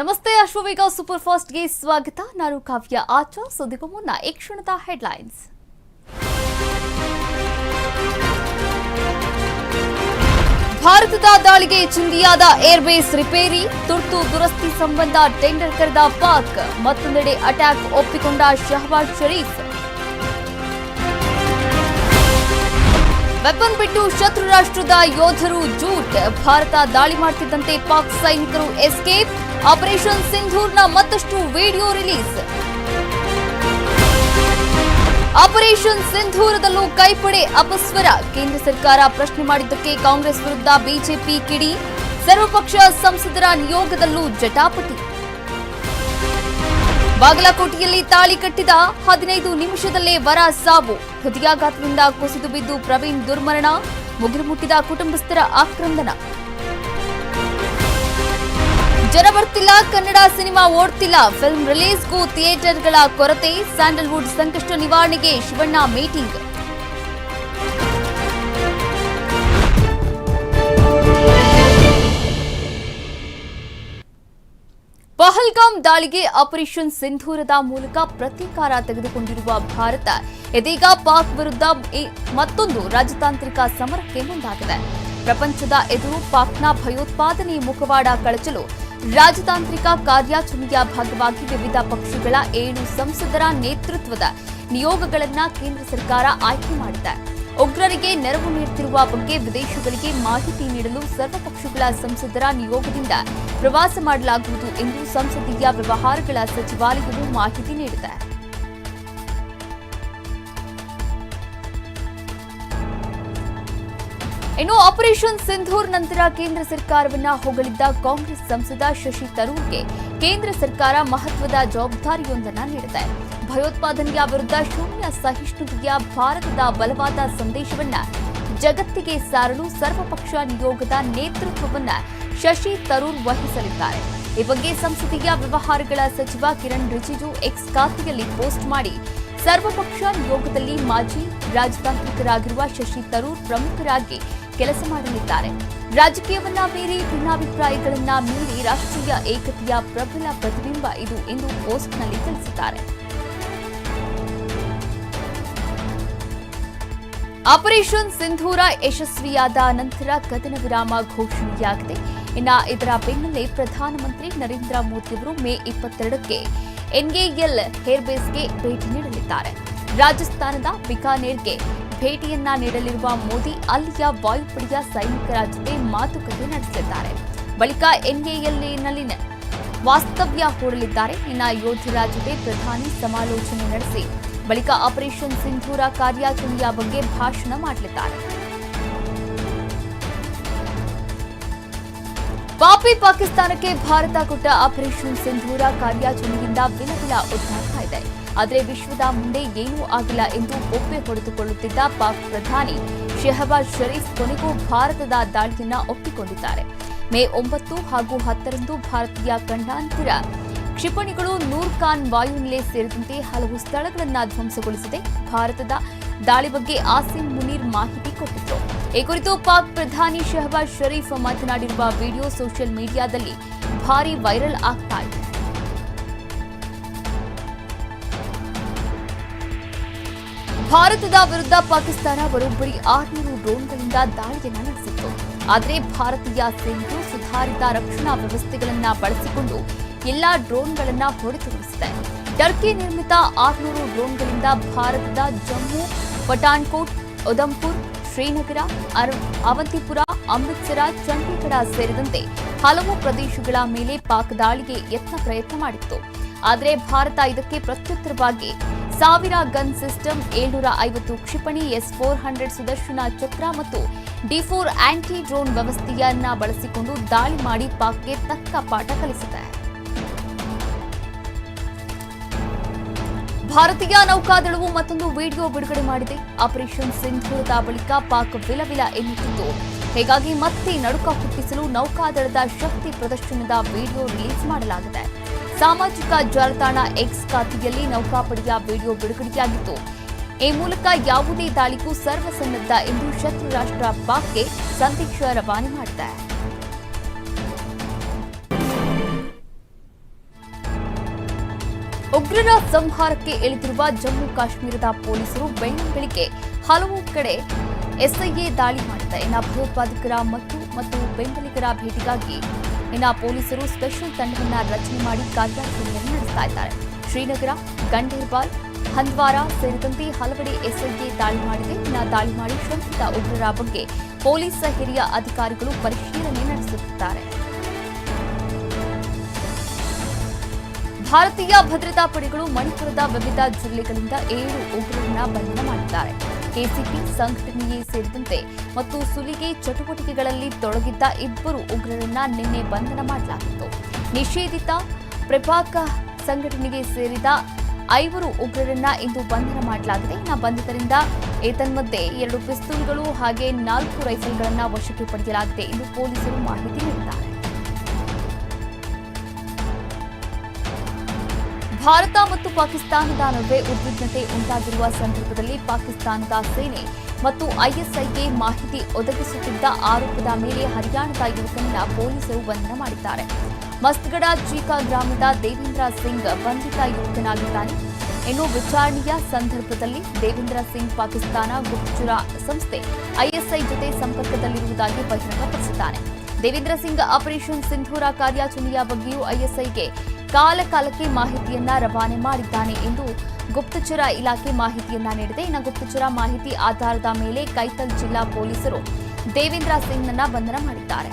ನಮಸ್ತೆ, ಅಶ್ವವೇಗ ಸೂಪರ್ ಫಾಸ್ಟ್ಗೆ ಸ್ವಾಗತ. ನಾನು ಕಾವ್ಯ ಆಚಾ ಸುದ್ದಿಗೂ ಮುನ್ನ ಈ ಕ್ಷಣದ ಹೆಡ್ಲೈನ್ಸ್. ಭಾರತದ ದಾಳಿಗೆ ಚಿಂದಿಯಾದ ಏರ್ಬೇಸ್ ರಿಪೇರಿ, ತುರ್ತು ದುರಸ್ತಿ ಸಂಬಂಧ ಟೆಂಡರ್ ಕರೆದ ಪಾಕ್, ಮತ್ತೊಂದೆಡೆ ಅಟ್ಯಾಕ್ ಒಪ್ಪಿಕೊಂಡ ಶಹಬಾಜ್ ಶರೀಫ್. ವೆಪನ್ ಬಿಟ್ಟು ಶತ್ರು ರಾಷ್ಟ್ರದ ಯೋಧರು ಜೂಟ್, ಭಾರತ ದಾಳಿ ಮಾಡ್ತಿದ್ದಂತೆ ಪಾಕ್ ಸೈನಿಕರು ಎಸ್ಕೇಪ್, ಆಪರೇಷನ್ ಸಿಂಧೂರ್ನ ಮತ್ತಷ್ಟು ವಿಡಿಯೋ ರಿಲೀಸ್. ಆಪರೇಷನ್ ಸಿಂಧೂರದಲ್ಲೂ ಕೈಪಡೆ ಅಪಸ್ವರ, ಕೇಂದ್ರ ಸರ್ಕಾರ ಪ್ರಶ್ನೆ ಮಾಡಿದ್ದಕ್ಕೆ ಕಾಂಗ್ರೆಸ್ ವಿರುದ್ಧ ಬಿಜೆಪಿ ಕಿಡಿ, ಸರ್ವಪಕ್ಷ ಸಂಸದರ ನಿಯೋಗದಲ್ಲೂ ಜಟಾಪಟಿ. ಬಾಗಲಕೋಟೆಯಲ್ಲಿ ತಾಳಿ ಕಟ್ಟಿದ ಹದಿನೈದು ನಿಮಿಷದಲ್ಲೇ ವರ ಸಾವು. ಹೃದಯಾಘಾತದಿಂದ ಕುಸಿದು ಬಿದ್ದು ಪ್ರವೀಣ್ ದುರ್ಮರಣ ಮುಗಿಲು ಮುಟ್ಟಿದ ಕುಟುಂಬಸ್ಥರ ಆಕ್ರಂದನ. ಜನ ಬರ್ತಿಲ್ಲ, ಕನ್ನಡ ಸಿನಿಮಾ ಓಡ್ತಿಲ್ಲ. ಫಿಲ್ಮ್ ರಿಲೀಸ್ಗೂ ಥಿಯೇಟರ್ಗಳ ಕೊರತೆ, ಸ್ಯಾಂಡಲ್ವುಡ್ ಸಂಕಷ್ಟ ನಿವಾರಣೆಗೆ ಶಿವಣ್ಣ ಮೀಟಿಂಗ್. ಪಹಲ್ಗಾಮ್ ದಾಳಿಗೆ ಆಪರೇಷನ್ ಸಿಂಧೂರದ ಮೂಲಕ ಪ್ರತೀಕಾರ ತೆಗೆದುಕೊಂಡಿರುವ ಭಾರತ, ಇದೀಗ ಪಾಕ್ ವಿರುದ್ಧ ಮತ್ತೊಂದು ರಾಜತಾಂತ್ರಿಕ ಸಮರಕ್ಕೆ ಮುಂದಾಗಿದೆ. ಪ್ರಪಂಚದ ಎದುರು ಪಾಕ್ನ ಭಯೋತ್ಪಾದನೆ ಮುಖವಾಡ ಕಳಚಲು ರಾಜತಾಂತ್ರಿಕ ಕಾರ್ಯಾಚರಣೆಯ ಭಾಗವಾಗಿ ವಿವಿಧ ಪಕ್ಷಗಳ ಏಳು ಸಂಸದರ ನೇತೃತ್ವದ ನಿಯೋಗಗಳನ್ನು ಕೇಂದ್ರ ಸರ್ಕಾರ ಆಯ್ಕೆ ಮಾಡಿದೆ. ಉಗ್ರರಿಗೆ ನೆರವು ನೀಡುತ್ತಿರುವ ಬಗ್ಗೆ ವಿದೇಶಗಳಿಗೆ ಮಾಹಿತಿ ನೀಡಲು ಸರ್ವಪಕ್ಷಗಳ ಸಂಸದರ ನಿಯೋಗದಿಂದ ಪ್ರವಾಸ ಮಾಡಲಾಗುವುದು ಎಂದು ಸಂಸದೀಯ ವ್ಯವಹಾರಗಳ ಸಚಿವಾಲಯವು ಮಾಹಿತಿ ನೀಡಿದೆ. ಇನ್ನು ಆಪರೇಷನ್ ಸಿಂಧೂರ್ ನಂತರ ಕೇಂದ್ರ ಸರ್ಕಾರವನ್ನ ಹೊಗಳಿದ್ದ ಕಾಂಗ್ರೆಸ್ ಸಂಸದ ಶಶಿ ತರೂರ್ಗೆ ಕೇಂದ್ರ ಸರ್ಕಾರ ಮಹತ್ವದ ಜವಾಬ್ದಾರಿಯೊಂದನ್ನ ನೀಡಿದೆ. ಭಯೋತ್ಪಾದನೆಯ ವಿರುದ್ಧ ಶೂನ್ಯ ಸಹಿಷ್ಣುತೆಯ ಭಾರತದ ಬಲವಾದ ಸಂದೇಶವನ್ನ ಜಗತ್ತಿಗೆ ಸಾರಲು ಸರ್ವಪಕ್ಷ ನಿಯೋಗದ ನೇತೃತ್ವವನ್ನ ಶಶಿ ತರೂರ್ ವಹಿಸಲಿದ್ದಾರೆ. ಈ ಬಗ್ಗೆ ಸಂಸದೀಯ ವ್ಯವಹಾರಗಳ ಸಚಿವ ಕಿರಣ್ ರಿಜಿಜು ಎಕ್ಸ್ ಖಾತೆಯಲ್ಲಿ ಪೋಸ್ಟ್ ಮಾಡಿ, ಸರ್ವಪಕ್ಷ ನಿಯೋಗದಲ್ಲಿ ಮಾಜಿ ರಾಜತಾಂತ್ರಿಕರಾಗಿರುವ ಶಶಿ ತರೂರ್ ಪ್ರಮುಖರಾಗಿ ಕೆಲಸ ಮಾಡಲಿದ್ದಾರೆ. ರಾಜಕೀಯವನ್ನ ಮೀರಿ ಭಿನ್ನಾಭಿಪ್ರಾಯಗಳನ್ನ ಮೀರಿ ರಾಷ್ಟ್ರೀಯ ಏಕತೆಯ ಪ್ರಬಲ ಪ್ರತಿಬಿಂಬ ಇದು ಎಂದು ಪೋಸ್ಟ್ನಲ್ಲಿ ತಿಳಿಸಿದ್ದಾರೆ. ಆಪರೇಷನ್ ಸಿಂಧೂರ ಯಶಸ್ವಿಯಾದ ನಂತರ ಕದನ ವಿರಾಮ ಘೋಷಣೆಯಾಗಿದೆ. ಇನ್ನ ಇದರ ಬೆನ್ನಲ್ಲೇ ಪ್ರಧಾನಮಂತ್ರಿ ನರೇಂದ್ರ ಮೋದಿ ಅವರು ಮೇ ಇಪ್ಪತ್ತೆರಡಕ್ಕೆ ಎನ್ಎಎಲ್ ಹೇರ್ಬೇಸ್ಗೆ ಭೇಟಿ ನೀಡಲಿದ್ದಾರೆ. ರಾಜಸ್ಥಾನದ ಬಿಕಾನೇರ್ಗೆ ಭೇಟಿಯನ್ನ ನೀಡಲಿರುವ ಮೋದಿ ಅಲ್ಲಿಯ ವಾಯುಪಡೆಯ ಸೈನಿಕರ ಜೊತೆ ಮಾತುಕತೆ ನಡೆಸಲಿದ್ದಾರೆ ಬಳಿಕ ಎನ್ಎಎಲ್ಎನಲ್ಲಿ ವಾಸ್ತವ್ಯ ಹೂಡಲಿದ್ದಾರೆ. ಇನ್ನ ಯೋಧರ ಜೊತೆ ಪ್ರಧಾನಿ ಸಮಾಲೋಚನೆ ನಡೆಸಿ ಬಳಿಕ ಆಪರೇಷನ್ ಸಿಂಧೂರ ಕಾರ್ಯಾಚರಣೆಯ ಬಗ್ಗೆ ಭಾಷಣ ಮಾಡಲಿದ್ದಾರೆ. ಪಾಪಿ ಪಾಕಿಸ್ತಾನಕ್ಕೆ ಭಾರತ ಕೊಟ್ಟ ಆಪರೇಷನ್ ಸಿಂಧೂರ ಕಾರ್ಯಾಚರಣೆಯಿಂದ ವಿಲವಿಲ ಉದ್ಧಾರ ಇದೆ. ಆದರೆ ವಿಶ್ವದ ಮುಂದೆ ಏನೂ ಆಗಿಲ್ಲ ಎಂದು ಒಪ್ಪೆ ಹೊಡೆದುಕೊಳ್ಳುತ್ತಿದ್ದ ಪಾಕ್ ಪ್ರಧಾನಿ ಶೆಹಬಾಜ್ ಷರೀಫ್ ಕೊನೆಗೂ ಭಾರತದ ದಾಳಿಯನ್ನ ಒಪ್ಪಿಕೊಂಡಿದ್ದಾರೆ. ಮೇ ಒಂಬತ್ತು ಹಾಗೂ ಹತ್ತರಂದು ಭಾರತೀಯ ಖಂಡಾಂತರ ಕ್ಷಿಪಣಿಗಳು ನೂರ್ ಖಾನ್ ವಾಯುನೆಲೆ ಸೇರಿದಂತೆ ಹಲವು ಸ್ಥಳಗಳನ್ನು ಧ್ವಂಸಗೊಳಿಸಿದೆ. ಭಾರತದ ದಾಳಿ ಬಗ್ಗೆ ಆಸಿಮ್ ಮುನೀರ್ ಮಾಹಿತಿ ಕೊಟ್ಟಿತ್ತು. ಈ ಕುರಿತು ಪಾಕ್ ಪ್ರಧಾನಿ ಶೆಹಬಾಜ್ ಶರೀಫ್ ಮಾತನಾಡಿರುವ ವಿಡಿಯೋ ಸೋಷಿಯಲ್ ಮೀಡಿಯಾದಲ್ಲಿ ಭಾರೀ ವೈರಲ್ ಆಗ್ತಾ ಇದೆ. ಭಾರತದ ವಿರುದ್ಧ ಪಾಕಿಸ್ತಾನ ಬರೋಬ್ಬರಿ ಆರ್ನೂರು ಡ್ರೋನ್ಗಳಿಂದ ದಾಳಿಯನ್ನ ನಡೆಸಿತ್ತು. ಆದರೆ ಭಾರತೀಯ ಸೇನೆಯು ಸುಧಾರಿತ ರಕ್ಷಣಾ ವ್ಯವಸ್ಥೆಗಳನ್ನು ಬಳಸಿಕೊಂಡು ಎಲ್ಲಾ ಡ್ರೋನ್ಗಳನ್ನು ಹೊಡೆದುರುಳಿಸಿದೆ ಟರ್ಕಿ ನಿರ್ಮಿತ ಆರುನೂರು ಡ್ರೋನ್ಗಳಿಂದ ಭಾರತದ ಜಮ್ಮು, ಪಠಾಣ್ಕೋಟ್, ಉಧಂಪುರ್, ಶ್ರೀನಗರ ಅವಂತಿಪುರ, ಅಮೃತ್ಸರ, ಚಂಡೀಗಢ ಸೇರಿದಂತೆ ಹಲವು ಪ್ರದೇಶಗಳ ಮೇಲೆ ಪಾಕ್ ದಾಳಿಗೆ ಯತ್ನ ಪ್ರಯತ್ನ ಮಾಡಿತ್ತು. ಆದರೆ ಭಾರತ ಇದಕ್ಕೆ ಪ್ರತ್ಯುತ್ತರವಾಗಿ ಸಾವಿರ ಗನ್ ಸಿಸ್ಟಮ್ ಏಳ್ನೂರ ಐವತ್ತು ಕ್ಷಿಪಣಿ, ಎಸ್ ಫೋರ್ ಹಂಡ್ರೆಡ್ ಸುದರ್ಶನ ಚಕ್ರ ಮತ್ತು ಡಿ ಫೋರ್ ಆಂಟಿ ಡ್ರೋನ್ ವ್ಯವಸ್ಥೆಯನ್ನ ಬಳಸಿಕೊಂಡು ದಾಳಿ ಮಾಡಿ ಪಾಕ್ಗೆ ತಕ್ಕ ಪಾಠ ಕಲಿಸಿದೆ. ಭಾರತೀಯ ನೌಕಾದಳವು ಮತ್ತೊಂದು ವಿಡಿಯೋ ಬಿಡುಗಡೆ ಮಾಡಿದೆ. ಆಪರೇಷನ್ ಸಿಂಧೂರದ ಬಳಿಕ ಪಾಕ್ ವಿಲವಿಲ ಎನ್ನುತ್ತಿದ್ದು ಹೀಗಾಗಿ ಮತ್ತೆ ನಡುಕ ಹುಟ್ಟಿಸಲು ನೌಕಾದಳದ ಶಕ್ತಿ ಪ್ರದರ್ಶನದ ವಿಡಿಯೋ ರಿಲೀಸ್ ಮಾಡಲಾಗಿದೆ. ಸಾಮಾಜಿಕ ಜಾಲತಾಣ ಎಕ್ಸ್ ಖಾತೆಯಲ್ಲಿ ನೌಕಾಪಡೆಯ ವಿಡಿಯೋ ಬಿಡುಗಡೆಯಾಗಿತ್ತು. ಈ ಮೂಲಕ ಯಾವುದೇ ದಾಳಿಗೂ ಸರ್ವಸನ್ನದ್ಧ ಎಂದು ಶತ್ರು ರಾಷ್ಟ್ರ ಪಾಕ್ಗೆ ಸಂದೇಶ ರವಾನೆ ಮಾಡಿದೆ. ಉಗ್ರರ ಸಂಹಾರಕ್ಕೆ ಇಳಿದಿರುವ ಜಮ್ಮು ಕಾಶ್ಮೀರದ ಪೊಲೀಸರು ಬೆಳ್ಳಂಬೆಳಿಗ್ಗೆ ಹಲವು ಕಡೆ ಎಸ್ಐಎ ದಾಳಿ ಮಾಡಿದೆ. ಭಯೋತ್ಪಾದಕರ ಮತ್ತು ಬೆಂಬಲಿಗರ ಭೇಟಿಗಾಗಿ ಇನ್ನು ಪೊಲೀಸರು ಸ್ಪೆಷಲ್ ತಂಡವನ್ನ ರಚನೆ ಮಾಡಿ ಕಾರ್ಯಾಚರಣೆಯನ್ನು ನಡೆಸ್ತಾ ಇದ್ದಾರೆ. ಶ್ರೀನಗರ, ಗಂಡೇರ್ಬಾಲ್, ಹಂದ್ವಾರ ಸೇರಿದಂತೆ ಹಲವೆಡೆ ಎಸ್ಐಗೆ ದಾಳಿ ಮಾಡಿದೆ. ಇನ್ನು ದಾಳಿ ಮಾಡಿ ಶಂಕಿತ ಉಗ್ರರ ಬಗ್ಗೆ ಪೊಲೀಸ್ ಹಿರಿಯ ಅಧಿಕಾರಿಗಳು ಪರಿಶೀಲನೆ ನಡೆಸುತ್ತಿದ್ದಾರೆ. ಭಾರತೀಯ ಭದ್ರತಾ ಪಡೆಗಳು ಮಣಿಪುರದ ವಿವಿಧ ಜಿಲ್ಲೆಗಳಿಂದ ಏಳು ಉಗ್ರರನ್ನ ಬಂಧನ ಮಾಡಿದ್ದಾರೆ. ಕೆಸಿಪಿ ಸಂಘಟನೆಯೇ ಸೇರಿದಂತೆ ಮತ್ತು ಸುಲಿಗೆ ಚಟುವಟಿಕೆಗಳಲ್ಲಿ ತೊಡಗಿದ್ದ ಇಬ್ಬರು ಉಗ್ರರನ್ನ ನಿನ್ನೆ ಬಂಧನ ಮಾಡಲಾಗಿತ್ತು. ನಿಷೇಧಿತ ಪ್ರಪಾಕ ಸಂಘಟನೆಗೆ ಸೇರಿದ ಐವರು ಉಗ್ರರನ್ನ ಇಂದು ಬಂಧನ ಮಾಡಲಾಗಿದೆ. ಇನ್ನು ಬಂಧಿತರಿಂದ ಏತನ್ಮಧ್ಯೆ ಎರಡು ಪಿಸ್ತೂಲ್ಗಳು ಹಾಗೆ ನಾಲ್ಕು ರೈಫಲ್ಗಳನ್ನು ವಶಕ್ಕೆ ಪಡೆಯಲಾಗಿದೆ ಎಂದು ಪೊಲೀಸರು ಮಾಹಿತಿ ನೀಡಿದ್ದಾರೆ. ಭಾರತ ಮತ್ತು ಪಾಕಿಸ್ತಾನದ ನಡುವೆ ಉದ್ವಿಗ್ನತೆ ಉಂಟಾಗಿರುವ ಸಂದರ್ಭದಲ್ಲಿ ಪಾಕಿಸ್ತಾನದ ಸೇನೆ ಮತ್ತು ಐಎಸ್ಐಗೆ ಮಾಹಿತಿ ಒದಗಿಸುತ್ತಿದ್ದ ಆರೋಪದ ಮೇಲೆ ಹರಿಯಾಣದ ಯುವಕನನ್ನ ಪೊಲೀಸರು ಬಂಧನ ಮಾಡಿದ್ದಾರೆ. ಮಸ್ತ್ಗಡ ಚೀಕಾ ಗ್ರಾಮದ ದೇವೇಂದ್ರ ಸಿಂಗ್ ಬಂಧಿತ ಯುವಕನಾಗಿದ್ದಾನೆ. ಇನ್ನು ವಿಚಾರಣೆಯ ಸಂದರ್ಭದಲ್ಲಿ ದೇವೇಂದ್ರ ಸಿಂಗ್ ಪಾಕಿಸ್ತಾನ ಗುಪ್ತಚರ ಸಂಸ್ಥೆ ಐಎಸ್ಐ ಜೊತೆ ಸಂಪರ್ಕದಲ್ಲಿರುವುದಾಗಿ ಬಹಿರಂಗಪಡಿಸಿದ್ದಾನೆ. ದೇವೇಂದ್ರ ಸಿಂಗ್ ಆಪರೇಷನ್ ಸಿಂಧೂರ ಕಾರ್ಯಾಚರಣೆಯ ಬಗ್ಗೆಯೂ ಐಎಸ್ಐಗೆ ಕಾಲ ಕಾಲಕ್ಕೆ ಮಾಹಿತಿಯನ್ನ ರವಾನೆ ಮಾಡಿದ್ದಾನೆ ಎಂದು ಗುಪ್ತಚರ ಇಲಾಖೆ ಮಾಹಿತಿಯನ್ನ ನೀಡಿದೆ. ಇನ್ನು ಗುಪ್ತಚರ ಮಾಹಿತಿ ಆಧಾರದ ಮೇಲೆ ಕೈತಲ್ ಜಿಲ್ಲಾ ಪೊಲೀಸರು ದೇವೇಂದ್ರ ಸಿಂಗ್ನನ್ನ ಬಂಧನ ಮಾಡಿದ್ದಾರೆ.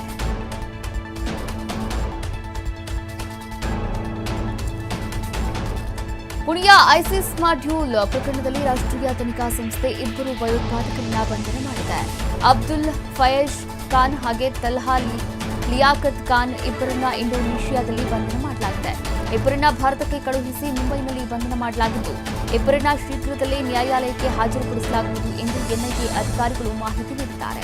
ಪುಣೆಯ ಐಸಿಸ್ ಮಾಡ್ಯೂಲ್ ಪ್ರಕರಣದಲ್ಲಿ ರಾಷ್ಟ್ರೀಯ ತನಿಖಾ ಸಂಸ್ಥೆ ಇಬ್ಬರು ಭಯೋತ್ಪಾದಕರನ್ನ ಬಂಧನ ಮಾಡಿದೆ. ಅಬ್ದುಲ್ ಫಯಜ್ ಖಾನ್ ಹಾಗೆ ತಲ್ಹಾ ಲಿಯಾಕತ್ ಖಾನ್ ಇಬ್ಬರನ್ನ ಇಂಡೋನೇಷಿಯಾದಲ್ಲಿ ಬಂಧನ ಮಾಡಲಾಗಿದೆ. ಇಬ್ಬರನ್ನ ಭಾರತಕ್ಕೆ ಕಳುಹಿಸಿ ಮುಂಬೈನಲ್ಲಿ ಬಂಧನ ಮಾಡಲಾಗಿದ್ದು, ಇಬ್ಬರನ್ನ ಶೀಘ್ರದಲ್ಲೇ ನ್ಯಾಯಾಲಯಕ್ಕೆ ಹಾಜರುಪಡಿಸಲಾಗುವುದು ಎಂದು ಎನ್ಐಎ ಅಧಿಕಾರಿಗಳು ಮಾಹಿತಿ ನೀಡಿದ್ದಾರೆ.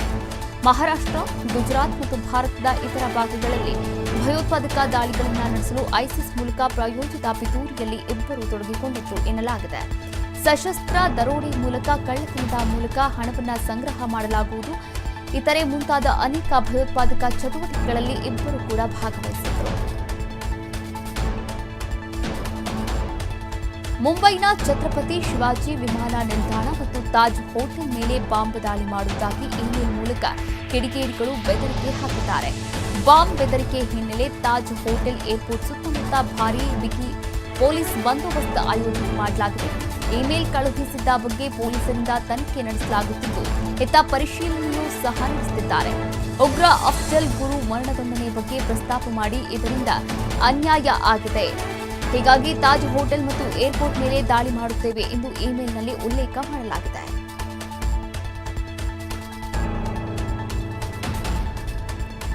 ಮಹಾರಾಷ್ಟ್ರ, ಗುಜರಾತ್ ಮತ್ತು ಭಾರತದ ಇತರ ಭಾಗಗಳಲ್ಲಿ ಭಯೋತ್ಪಾದಕ ದಾಳಿಗಳನ್ನು ನಡೆಸಲು ಐಸಿಸ್ ಮೂಲಕ ಪ್ರಾಯೋಜಿತ ಪಿತೂರಿಯಲ್ಲಿ ಇಬ್ಬರು ತೊಡಗಿಕೊಂಡಿತ್ತು ಎನ್ನಲಾಗಿದೆ. ಸಶಸ್ತ್ರ ದರೋಡೆ ಮೂಲಕ ಕಳ್ಳತನದ ಮೂಲಕ ಹಣವನ್ನು ಸಂಗ್ರಹ ಮಾಡಲಾಗುವುದು. ಇತರೆ ಮುಂತಾದ ಅನೇಕ ಭಯೋತ್ಪಾದಕ ಚಟುವಟಿಕೆಗಳಲ್ಲಿ ಇಬ್ಬರು ಕೂಡ ಭಾಗವಹಿಸಿದ್ರು ಮುಂಬೈನ ಛತ್ರಪತಿ ಶಿವಾಜಿ ವಿಮಾನ ನಿಲ್ದಾಣ ಮತ್ತು ತಾಜ್ ಹೋಟೆಲ್ ಮೇಲೆ ಬಾಂಬ್ ದಾಳಿ ಮಾಡುವುದಾಗಿ ಇಮೇಲ್ ಮೂಲಕ ಕಿಡಿಗೇಡಿಗಳು ಬೆದರಿಕೆ ಹಾಕಿದ್ದಾರೆ. ಬಾಂಬ್ ಬೆದರಿಕೆ ಹಿನ್ನೆಲೆ ತಾಜ್ ಹೋಟೆಲ್ ಏರ್ಪೋರ್ಟ್ ಸುತ್ತಮುತ್ತ ಭಾರೀ ಬಿಗಿ ಪೊಲೀಸ್ ಬಂದೋಬಸ್ತ್ ಆಯೋಜನೆ ಮಾಡಲಾಗಿದೆ. ಇಮೇಲ್ ಕಳುಹಿಸಿದ್ದ ಬಗ್ಗೆ ಪೊಲೀಸರಿಂದ ತನಿಖೆ ನಡೆಸಲಾಗುತ್ತಿದ್ದು, ಇತ್ತ ಪರಿಶೀಲನೆಯೂ ಸಹ ನಡೆಸುತ್ತಿದ್ದಾರೆ. ಉಗ್ರ ಅಫ್ಜಲ್ ಗುರು ಮರಣದಂಡನೆ ಬಗ್ಗೆ ಪ್ರಸ್ತಾಪ ಮಾಡಿ ಇದರಿಂದ ಅನ್ಯಾಯ ಆಗಿದೆ. ಹೀಗಾಗಿ ತಾಜ್ ಹೋಟೆಲ್ ಮತ್ತು ಏರ್ಪೋರ್ಟ್ ಮೇಲೆ ದಾಳಿ ಮಾಡುತ್ತೇವೆ ಎಂದು ಇಮೇಲ್ನಲ್ಲಿ ಉಲ್ಲೇಖ ಮಾಡಲಾಗಿದೆ.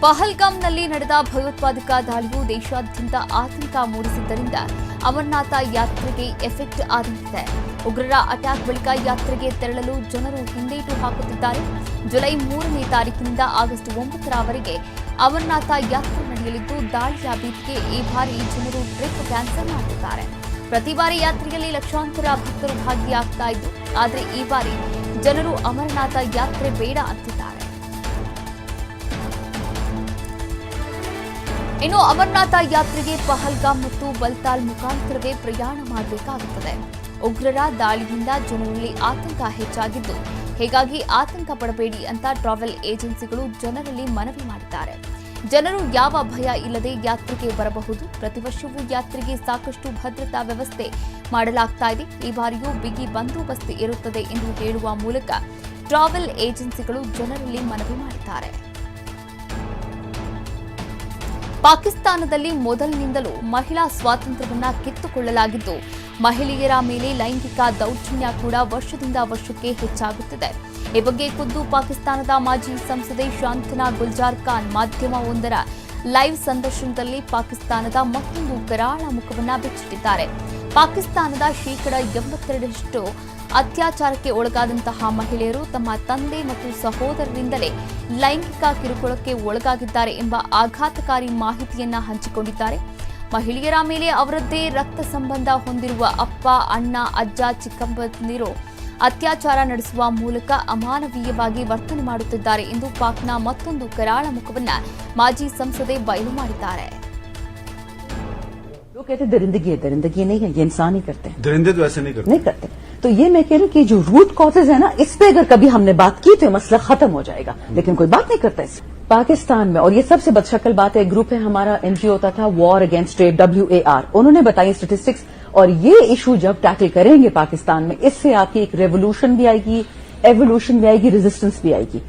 ಪಹಲ್ಗಾಮ್ನಲ್ಲಿ ನಡೆದ ಭಯೋತ್ಪಾದಕ ದಾಳಿಯು ದೇಶಾದ್ಯಂತ ಆತಂಕ ಮೂಡಿಸಿದ್ದರಿಂದ ಅಮರನಾಥ ಯಾತ್ರೆಗೆ ಎಫೆಕ್ಟ್ ಆದಂತಿದೆ ಉಗ್ರರ ಅಟ್ಯಾಕ್ ಬಳಿಕ ಯಾತ್ರೆಗೆ ತೆರಳಲು ಜನರು ಹಿಂದೇಟು ಹಾಕುತ್ತಿದ್ದಾರೆ. ಜುಲೈ ಮೂರನೇ ತಾರೀಕಿನಿಂದ ಆಗಸ್ಟ್ ಒಂಬತ್ತರವರೆಗೆ ಅಮರನಾಥ ಯಾತ್ರೆ ನಡೆಯಲಿದ್ದು, ದಾಳಿಯ ಭೀತಿಗೆ ಈ ಬಾರಿ ಜನರು ಟ್ರಿಪ್ ಕ್ಯಾನ್ಸಲ್ ಮಾಡಿದ್ದಾರೆ ಪ್ರತಿ ಬಾರಿ ಯಾತ್ರೆಯಲ್ಲಿ ಲಕ್ಷಾಂತರ ಭಕ್ತರು ಭಾಗಿಯಾಗ್ತಾ ಇದ್ದು, ಆದರೆ ಈ ಬಾರಿ ಜನರು ಅಮರನಾಥ ಯಾತ್ರೆ ಬೇಡ ಅಂತಿದ್ದಾರೆ. ಇನ್ನು ಅಮರನಾಥ ಯಾತ್ರೆಗೆ ಪಹಲ್ಗಾಮ್ ಮತ್ತು ಬಲ್ತಾಲ್ ಮುಖಾಂತರವೇ ಪ್ರಯಾಣ ಮಾಡಬೇಕಾಗುತ್ತದೆ. ಉಗ್ರರ ದಾಳಿಯಿಂದ ಜನರಲ್ಲಿ ಆತಂಕ ಹೆಚ್ಚಾಗಿದ್ದು, ಹೀಗಾಗಿ ಆತಂಕ ಪಡಬೇಡಿ ಅಂತ ಟ್ರಾವೆಲ್ ಏಜೆನ್ಸಿಗಳು ಜನರಲ್ಲಿ ಮನವಿ ಮಾಡಿದ್ದಾರೆ. ಜನರು ಯಾವ ಭಯ ಇಲ್ಲದೆ ಯಾತ್ರೆಗೆ ಬರಬಹುದು? ಪ್ರತಿ ವರ್ಷವೂ ಯಾತ್ರೆಗೆ ಸಾಕಷ್ಟು ಭದ್ರತಾ ವ್ಯವಸ್ಥೆ ಮಾಡಲಾಗ್ತಾ ಇದೆ. ಈ ಬಾರಿಯೂ ಬಿಗಿ ಬಂದೋಬಸ್ತ್ ಇರುತ್ತದೆ ಎಂದು ಹೇಳುವ ಮೂಲಕ ಟ್ರಾವೆಲ್ ಏಜೆನ್ಸಿಗಳು ಜನರಲ್ಲಿ ಮನವಿ ಮಾಡಿದ್ದಾರೆ. ಪಾಕಿಸ್ತಾನದಲ್ಲಿ ಮೊದಲಿನಿಂದಲೂ ಮಹಿಳಾ ಸ್ವಾತಂತ್ರ್ಯವನ್ನು ಕಿತ್ತುಕೊಳ್ಳಲಾಗಿದ್ದು ಮಹಿಳೆಯರ ಮೇಲೆ ಲೈಂಗಿಕ ದೌರ್ಜನ್ಯ ಕೂಡ ವರ್ಷದಿಂದ ವರ್ಷಕ್ಕೆ ಹೆಚ್ಚಾಗುತ್ತಿದೆ. ಈ ಬಗ್ಗೆ ಖುದ್ದು ಪಾಕಿಸ್ತಾನದ ಮಾಜಿ ಸಂಸದೆ ಶಾಂತನಾ ಗುಲ್ಜಾರ್ ಖಾನ್ ಮಾಧ್ಯಮವೊಂದರ ಲೈವ್ ಸಂದರ್ಶನದಲ್ಲಿ ಪಾಕಿಸ್ತಾನದ ಮತ್ತೊಂದು ಕರಾಳ ಮುಖವನ್ನು ಬಿಚ್ಚಿಟ್ಟಿದ್ದಾರೆ. ಪಾಕಿಸ್ತಾನದ ಶೇಕಡ ಎಂಬತ್ತೆರಡರಷ್ಟು ಅತ್ಯಾಚಾರಕ್ಕೆ ಒಳಗಾದಂತಹ ಮಹಿಳೆಯರು ತಮ್ಮ ತಂದೆ ಮತ್ತು ಸಹೋದರರಿಂದಲೇ ಲೈಂಗಿಕ ಕಿರುಕುಳಕ್ಕೆ ಒಳಗಾಗಿದ್ದಾರೆ ಎಂಬ ಆಘಾತಕಾರಿ ಮಾಹಿತಿಯನ್ನ ಹಂಚಿಕೊಂಡಿದ್ದಾರೆ. ಮಹಿಳೆಯರ ಮೇಲೆ ಅವರದ್ದೇ ರಕ್ತ ಸಂಬಂಧ ಹೊಂದಿರುವ ಅಪ್ಪ ಅಣ್ಣ ಅಜ್ಜ ಚಿಕ್ಕಮ್ಮಂದಿರು ಅತ್ಯಾಚಾರ ನಡೆಸುವ ಮೂಲಕ ಅಮಾನವೀಯವಾಗಿ ವರ್ತನೆ ಮಾಡುತ್ತಿದ್ದಾರೆ ಎಂದು ಪಾಕ್ನ ಮತ್ತೊಂದು ಕರಾಳ ಮುಖವನ್ನ ಮಾಜಿ ಸಂಸದೆ ಬಯಲು ಮಾಡಿದ್ದಾರೆ वो कहते हैं दरिंदगी है दरिंदगी नहीं है ये इंसान ही करते हैं दरिंदे तो ऐसे नहीं करते नहीं करते तो ये मैं कह रही हूँ कि जो रूट कॉजेज है ना इस पे अगर कभी हमने बात की तो मसला खत्म हो जाएगा। हम्म। लेकिन कोई बात नहीं करता इस पाकिस्तान में और ये सबसे बदशक्ल बात है ग्रुप है हमारा एनजीओ होता था war against trade W A R उन्होंने बताई स्टेटिस्टिक्स और ये इशू जब टैकल करेंगे पाकिस्तान में इससे आपकी एक रेवोल्यूशन भी आएगी एवोल्यूशन भी आएगी रेजिस्टेंस भी आएगी।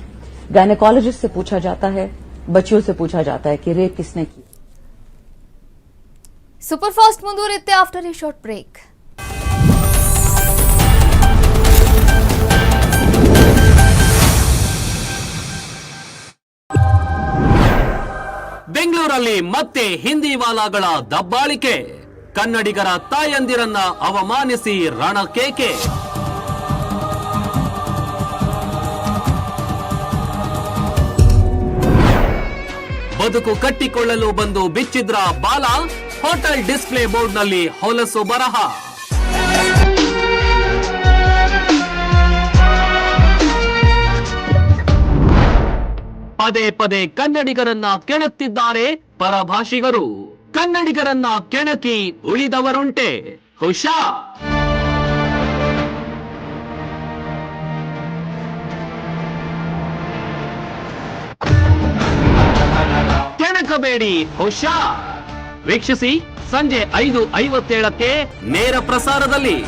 गायनेकोलॉजिस्ट से पूछा जाता है बच्चियों से पूछा जाता है कि रेप किसने की। सुपरफास्ट मंदूर इतने आफ्टर ए शॉर्ट ब्रेक ಬೆಂಗಳೂರಲ್ಲಿ ಮತ್ತೆ ಹಿಂದಿ ವಾಲಾಗಳ ದಬ್ಬಾಳಿಕೆ. ಕನ್ನಡಿಗರ ತಾಯಂದಿರನ್ನ ಅವಮಾನಿಸಿ ರಣಕೇಕೆ. ಬದುಕು ಕಟ್ಟಿಕೊಳ್ಳಲು ಬಂದು ಬಿಚ್ಚಿದ್ರ ಬಾಲ, ಹೋಟೆಲ್ ಡಿಸ್ಪ್ಲೇ ಬೋರ್ಡ್ನಲ್ಲಿ ಹೊಲಸು ಬರಹ. ಪದೇ ಪದೇ ಕನ್ನಡಿಗರನ್ನ ಕೆಣಕ್ತಿದ್ದಾರೆ ಪರಭಾಷಿಗರು. ಕನ್ನಡಿಗರನ್ನ ಕೆಣಕಿ ಉಳಿದವರುಂಟೆ. ಹುಷಾ! ಕೆಣಕಬೇಡಿ, ಹುಷಾ! ವೀಕ್ಷಿಸಿ ಸಂಜೆ ಐದು ಐವತ್ತೇಳಕ್ಕೆ ನೇರ ಪ್ರಸಾರದಲ್ಲಿ.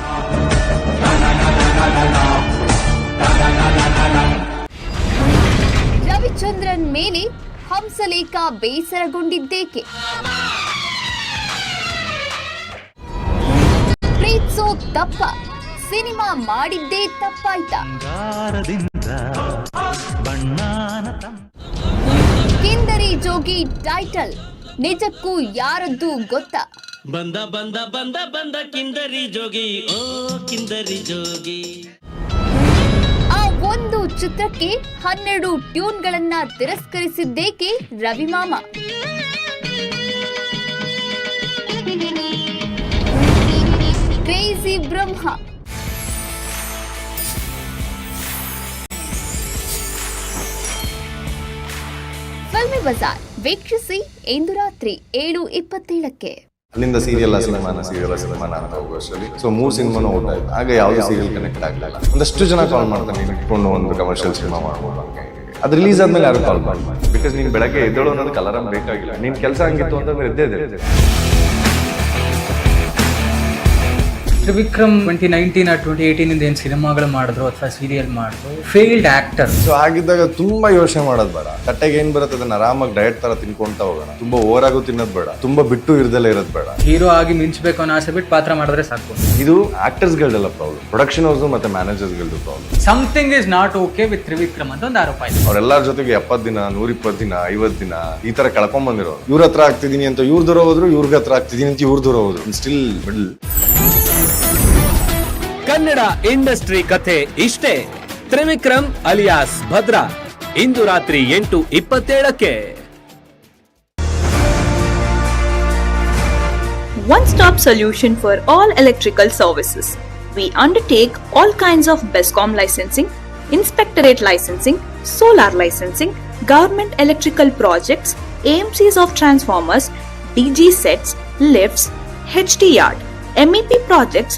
ರವಿಚಂದ್ರನ್ ಮೇಲೆ ಹಂಸಲೇಖ ಬೇಸರಗೊಂಡಿದ್ದೇಕೆ? ಪ್ರೀತ್ಸೋ ತಪ್ಪ ಸಿನಿಮಾ ಮಾಡಿದ್ದೇ ತಪ್ಪಾಯ್ತಾ? ಕಿಂದರಿ ಜೋಗಿ ಟೈಟಲ್ ನಿಜಕ್ಕೂ ಯಾರದ್ದು ಗೊತ್ತಾ? ಬಂದ ಬಂದ ಬಂದ ಬಂದ ಕಿಂದರಿ ಜೋಗಿ ಓ ಕಿಂದರಿ ಜೋಗಿ. ಒಂದು ಚಿತ್ರಕ್ಕೆ ಹನ್ನೆರಡು ಟ್ಯೂನ್ಗಳನ್ನ ತಿರಸ್ಕರಿಸಿದ್ದೇಕೆ ರವಿಮಾಮ. ಕ್ರೇಜಿ ಬ್ರಹ್ಮ. ಫಿಲ್ಮಿ ಬಜಾರ್, ವೀಕ್ಷಿಸಿ ಇಂದು ರಾತ್ರಿ ಏಳು ಇಪ್ಪತ್ತೇಳಕ್ಕೆ. ಅಲ್ಲಿಂದ ಸೀರಿಯಲ್ ಸಿನಿಮಾನ ಸೀರಿಯಲ್ ಸಿನಿಮಾನ ಅಂತ ಹೋಗುವಷ್ಟರಲ್ಲಿ ಸೊ ಮೂರು ಸಿನಿಮಾನು ಓಡ್ತಾ ಆಗ ಯಾವುದೇ ಸೀರಿಯಲ್ ಕನೆಕ್ಟ್ ಆಗಲಿಲ್ಲ. ಒಂದಷ್ಟು ಜನ ಕಾಲ್ ಮಾಡ್ತಾನೆ ಇಟ್ಕೊಂಡು ಒಂದು ಕಮರ್ಷಿಯಲ್ ಸಿನಿಮಾ ಮಾಡ್ಬೋದು. ಅದು ರಿಲೀಸ್ ಆದ್ಮೇಲೆ ಯಾರು ಕಾಲ್ ಮಾಡಿ ಬಿಕಾಸ್ ನೀನು ಬೆಳಗ್ಗೆ ಎದ್ದೇಳು ಅನ್ನೋದು ಕಲರ್ ಬೇಕಾಗಿಲ್ಲ. ನೀನ್ ಕೆಲಸ ಹಂಗಿತ್ತು ಅಂತಂದ್ರೆ ಎದ್ದೇ ಎದ್ದೆ ತ್ರಿವಿಕ್ರಮ್ ಟ್ವೆಂಟಿ ನೈನ್ಟೀನ್ ಆ ಟ್ವೆಂಟಿ ಏಯ್ಟೀನ್ ಇಂದ ಏನು ಸಿನಿಮಾಗಳು ಮಾಡಿದ್ರು ಅಥವಾ ಸೀರಿಯಲ್ ಮಾಡಿದ್ರು? ಫೇಲ್ಡ್ ಆಕ್ಟರ್ ಸೊ ಆಗಿದ್ದಾಗ ತುಂಬಾ ಯೋಚನೆ ಮಾಡೋದು ಬೇಡ. ತಟ್ಟೆಗೆ ಏನ್ ಬರುತ್ತೆ ಅದನ್ನ ಆರಾಮಾಗಿ ಡಯಟ್ ತರ ತಿನ್ಕೊಂತ ಹೋಗೋಣ. ತುಂಬಾ ಓವರ್ ಆಗು ತಿನ್ನೋದು ಬೇಡ. ತುಂಬಾ ಬಿಟ್ಟು ಇರ್ದಲ್ಲೇ ಇರೋದು ಬೇಡ. ಹೀರೋ ಆಗಿ ಮಿಂಚಬೇಕು ಅನ್ನೋ ಆಸೆ ಬಿಟ್ಟು ಪಾತ್ರ ಮಾಡಿದ್ರೆ ಸಾಕು. ಇದು ಆಕ್ಟರ್ಸ್ ಗಳದೆಲ್ಲ ಪ್ರಾಬ್ಲಮ್ ಪ್ರೊಡಕ್ಷನ್ ಹೌಸ್ ಮತ್ತೆ managers ಗಳದ್ದು problem something is not okay with Trivikram ಅಂತ ಒಂದು ಆರೋಪ ಇದೆ. ಅವರೆಲ್ಲರ ಜೊತೆಗೆ ಎಪ್ಪತ್ ದಿನ ನೂರ ಇಪ್ಪತ್ತು ದಿನ ಐವತ್ ದಿನ ಈ ತರ ಕಳ್ಕೊಂಡ್ ಬಂದಿರೋ ಇವ್ರ ಹತ್ರ ಆಗ್ತಿದೀನಿ ಅಂತ ಇವ್ರ ದೂರ ಹೋದ್ರು ಇವ್ರಿಗೆ ಹತ್ರ ಆಗ್ತಿದೀನಿ ಅಂತ ಇವ್ರ ದೂರ ಹೋದ್ರು. ಸ್ಟಿಲ್ ಮಿಡಲ್ ಕನ್ನಡ ಇಂಡಸ್ಟ್ರಿ ಕಥೆ ಇಷ್ಟೇ ತ್ರಿವಿಕ್ರಮ್ ಅಲಿಯಾಸ್ ಭದ್ರಾ ಇಂದು ರಾತ್ರಿ ಎಂಟು ಇಪ್ಪತ್ತೇಳಕ್ಕೆ one stop solution for all electrical services. We undertake all kinds of BESCOM licensing, inspectorate licensing, solar licensing, government electrical projects, AMCs of transformers, DG sets, lifts, HT yard, MEP projects,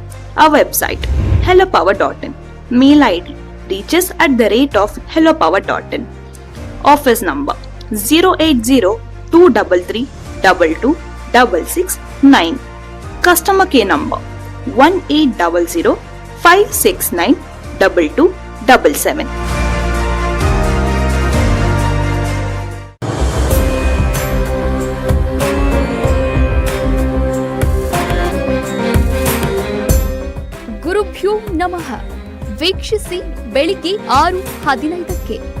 Our website hellopower.in. Mail ID reaches at the rate of hellopower.in. Office number 080 233 22669. Customer care number 1800 569 2277. ಗುರುಭ್ಯೋ ನಮಃ. ವೀಕ್ಷಿಸಿ ಬೆಳಿಗ್ಗೆ ಆರು ಹದಿನೈದಕ್ಕೆ.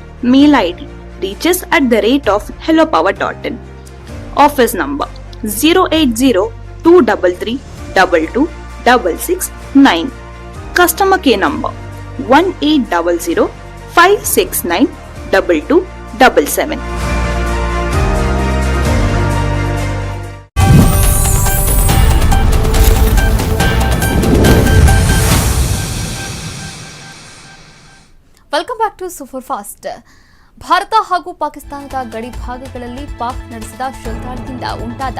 Mail ID reaches at the rate of hellopower.in. Office number 080 233 22669. Customer care number 1800 569 2277. Welcome back to super fast Bharat ಹಾಗೂ ಪಾಕಿಸ್ತಾನದ ಗಡಿ ಭಾಗಗಳಲ್ಲಿ ಪಾಕ್ ನಡೆಸಿದ ಶೆಲ್ದಾಳಿಯಿಂದ ಉಂಟಾದ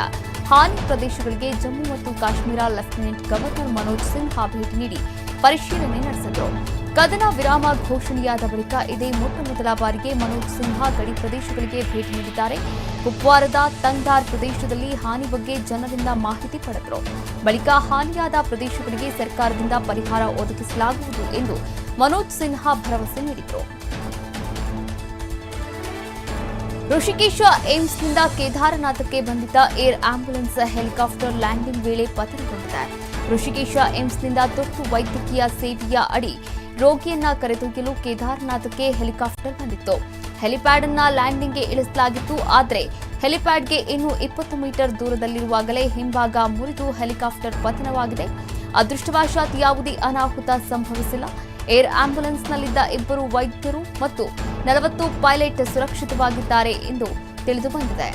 ಹಾನಿ ಪ್ರದೇಶಗಳಿಗೆ ಜಮ್ಮು ಮತ್ತು ಕಾಶ್ಮೀರ ಲೆಫ್ಟಿನೆಂಟ್ ಗವರ್ನರ್ ಮನೋಜ್ ಸಿನ್ಹಾ ಭೇಟಿ ನೀಡಿ ಪರಿಶೀಲನೆ ನಡೆಸಿದರು. ಕದನ ವಿರಾಮ ಘೋಷಣೆಯಾದ ಬಳಿಕ ಇದೇ ಮೊಟ್ಟ ಮೊದಲ ಬಾರಿಗೆ ಮನೋಜ್ ಸಿನ್ಹಾ ಗಡಿ ಪ್ರದೇಶಗಳಿಗೆ ಭೇಟಿ ನೀಡಿದ್ದಾರೆ. ಕುಪ್ವಾರದ ತಂಗಾರ್ ಪ್ರದೇಶದಲ್ಲಿ ಹಾನಿ ಬಗ್ಗೆ ಜನರಿಂದ ಮಾಹಿತಿ ಪಡೆದರು. ಬಳಿಕ ಹಾನಿಯಾದ ಪ್ರದೇಶಗಳಿಗೆ ಸರ್ಕಾರದಿಂದ ಪರಿಹಾರ ಒದಗಿಸಲಾಗುವುದು ಎಂದು ಮನೋಜ್ ಸಿನ್ಹಾ ಭರವಸೆ ನೀಡಿದರು. ಋಷಿಕೇಶ ಏಮ್ಸ್ನಿಂದ ಕೇದಾರನಾಥಕ್ಕೆ ಬಂದಿದ್ದ ಏರ್ ಆಂಬ್ಯುಲೆನ್ಸ್ ಹೆಲಿಕಾಪ್ಟರ್ ಲ್ಯಾಂಡಿಂಗ್ ವೇಳೆ ಪತನಗೊಂಡಿದೆ. ಋಷಿಕೇಶ ಏಮ್ಸ್ನಿಂದ ತುರ್ತು ವೈದ್ಯಕೀಯ ಸೇವೆಯ ಅಡಿ ರೋಗಿಯನ್ನ ಕರೆದೊಯ್ಯಲು ಕೇದಾರನಾಥಕ್ಕೆ ಹೆಲಿಕಾಪ್ಟರ್ ಬಂದಿತ್ತು. ಹೆಲಿಪ್ಯಾಡ್ ಅನ್ನ ಲ್ಯಾಂಡಿಂಗ್ಗೆ ಇಳಿಸಲಾಗಿತ್ತು, ಆದರೆ ಹೆಲಿಪ್ಯಾಡ್ಗೆ ಇನ್ನು ಇಪ್ಪತ್ತು ಮೀಟರ್ ದೂರದಲ್ಲಿರುವಾಗಲೇ ಹಿಂಭಾಗ ಮುರಿದು ಹೆಲಿಕಾಪ್ಟರ್ ಪತನವಾಗಿದೆ. ಅದೃಷ್ಟವಶಾತ್ ಯಾವುದೇ ಅನಾಹುತ ಸಂಭವಿಸಿಲ್ಲ. ಏರ್ ಆಂಬ್ಯುಲೆನ್ಸ್ನಲ್ಲಿದ್ದ ಇಬ್ಬರು ವೈದ್ಯರು ಮತ್ತು ನಲವತ್ತು ಪೈಲಟ್ ಸುರಕ್ಷಿತವಾಗಿದ್ದಾರೆ ಎಂದು ತಿಳಿದು ಬಂದಿದೆ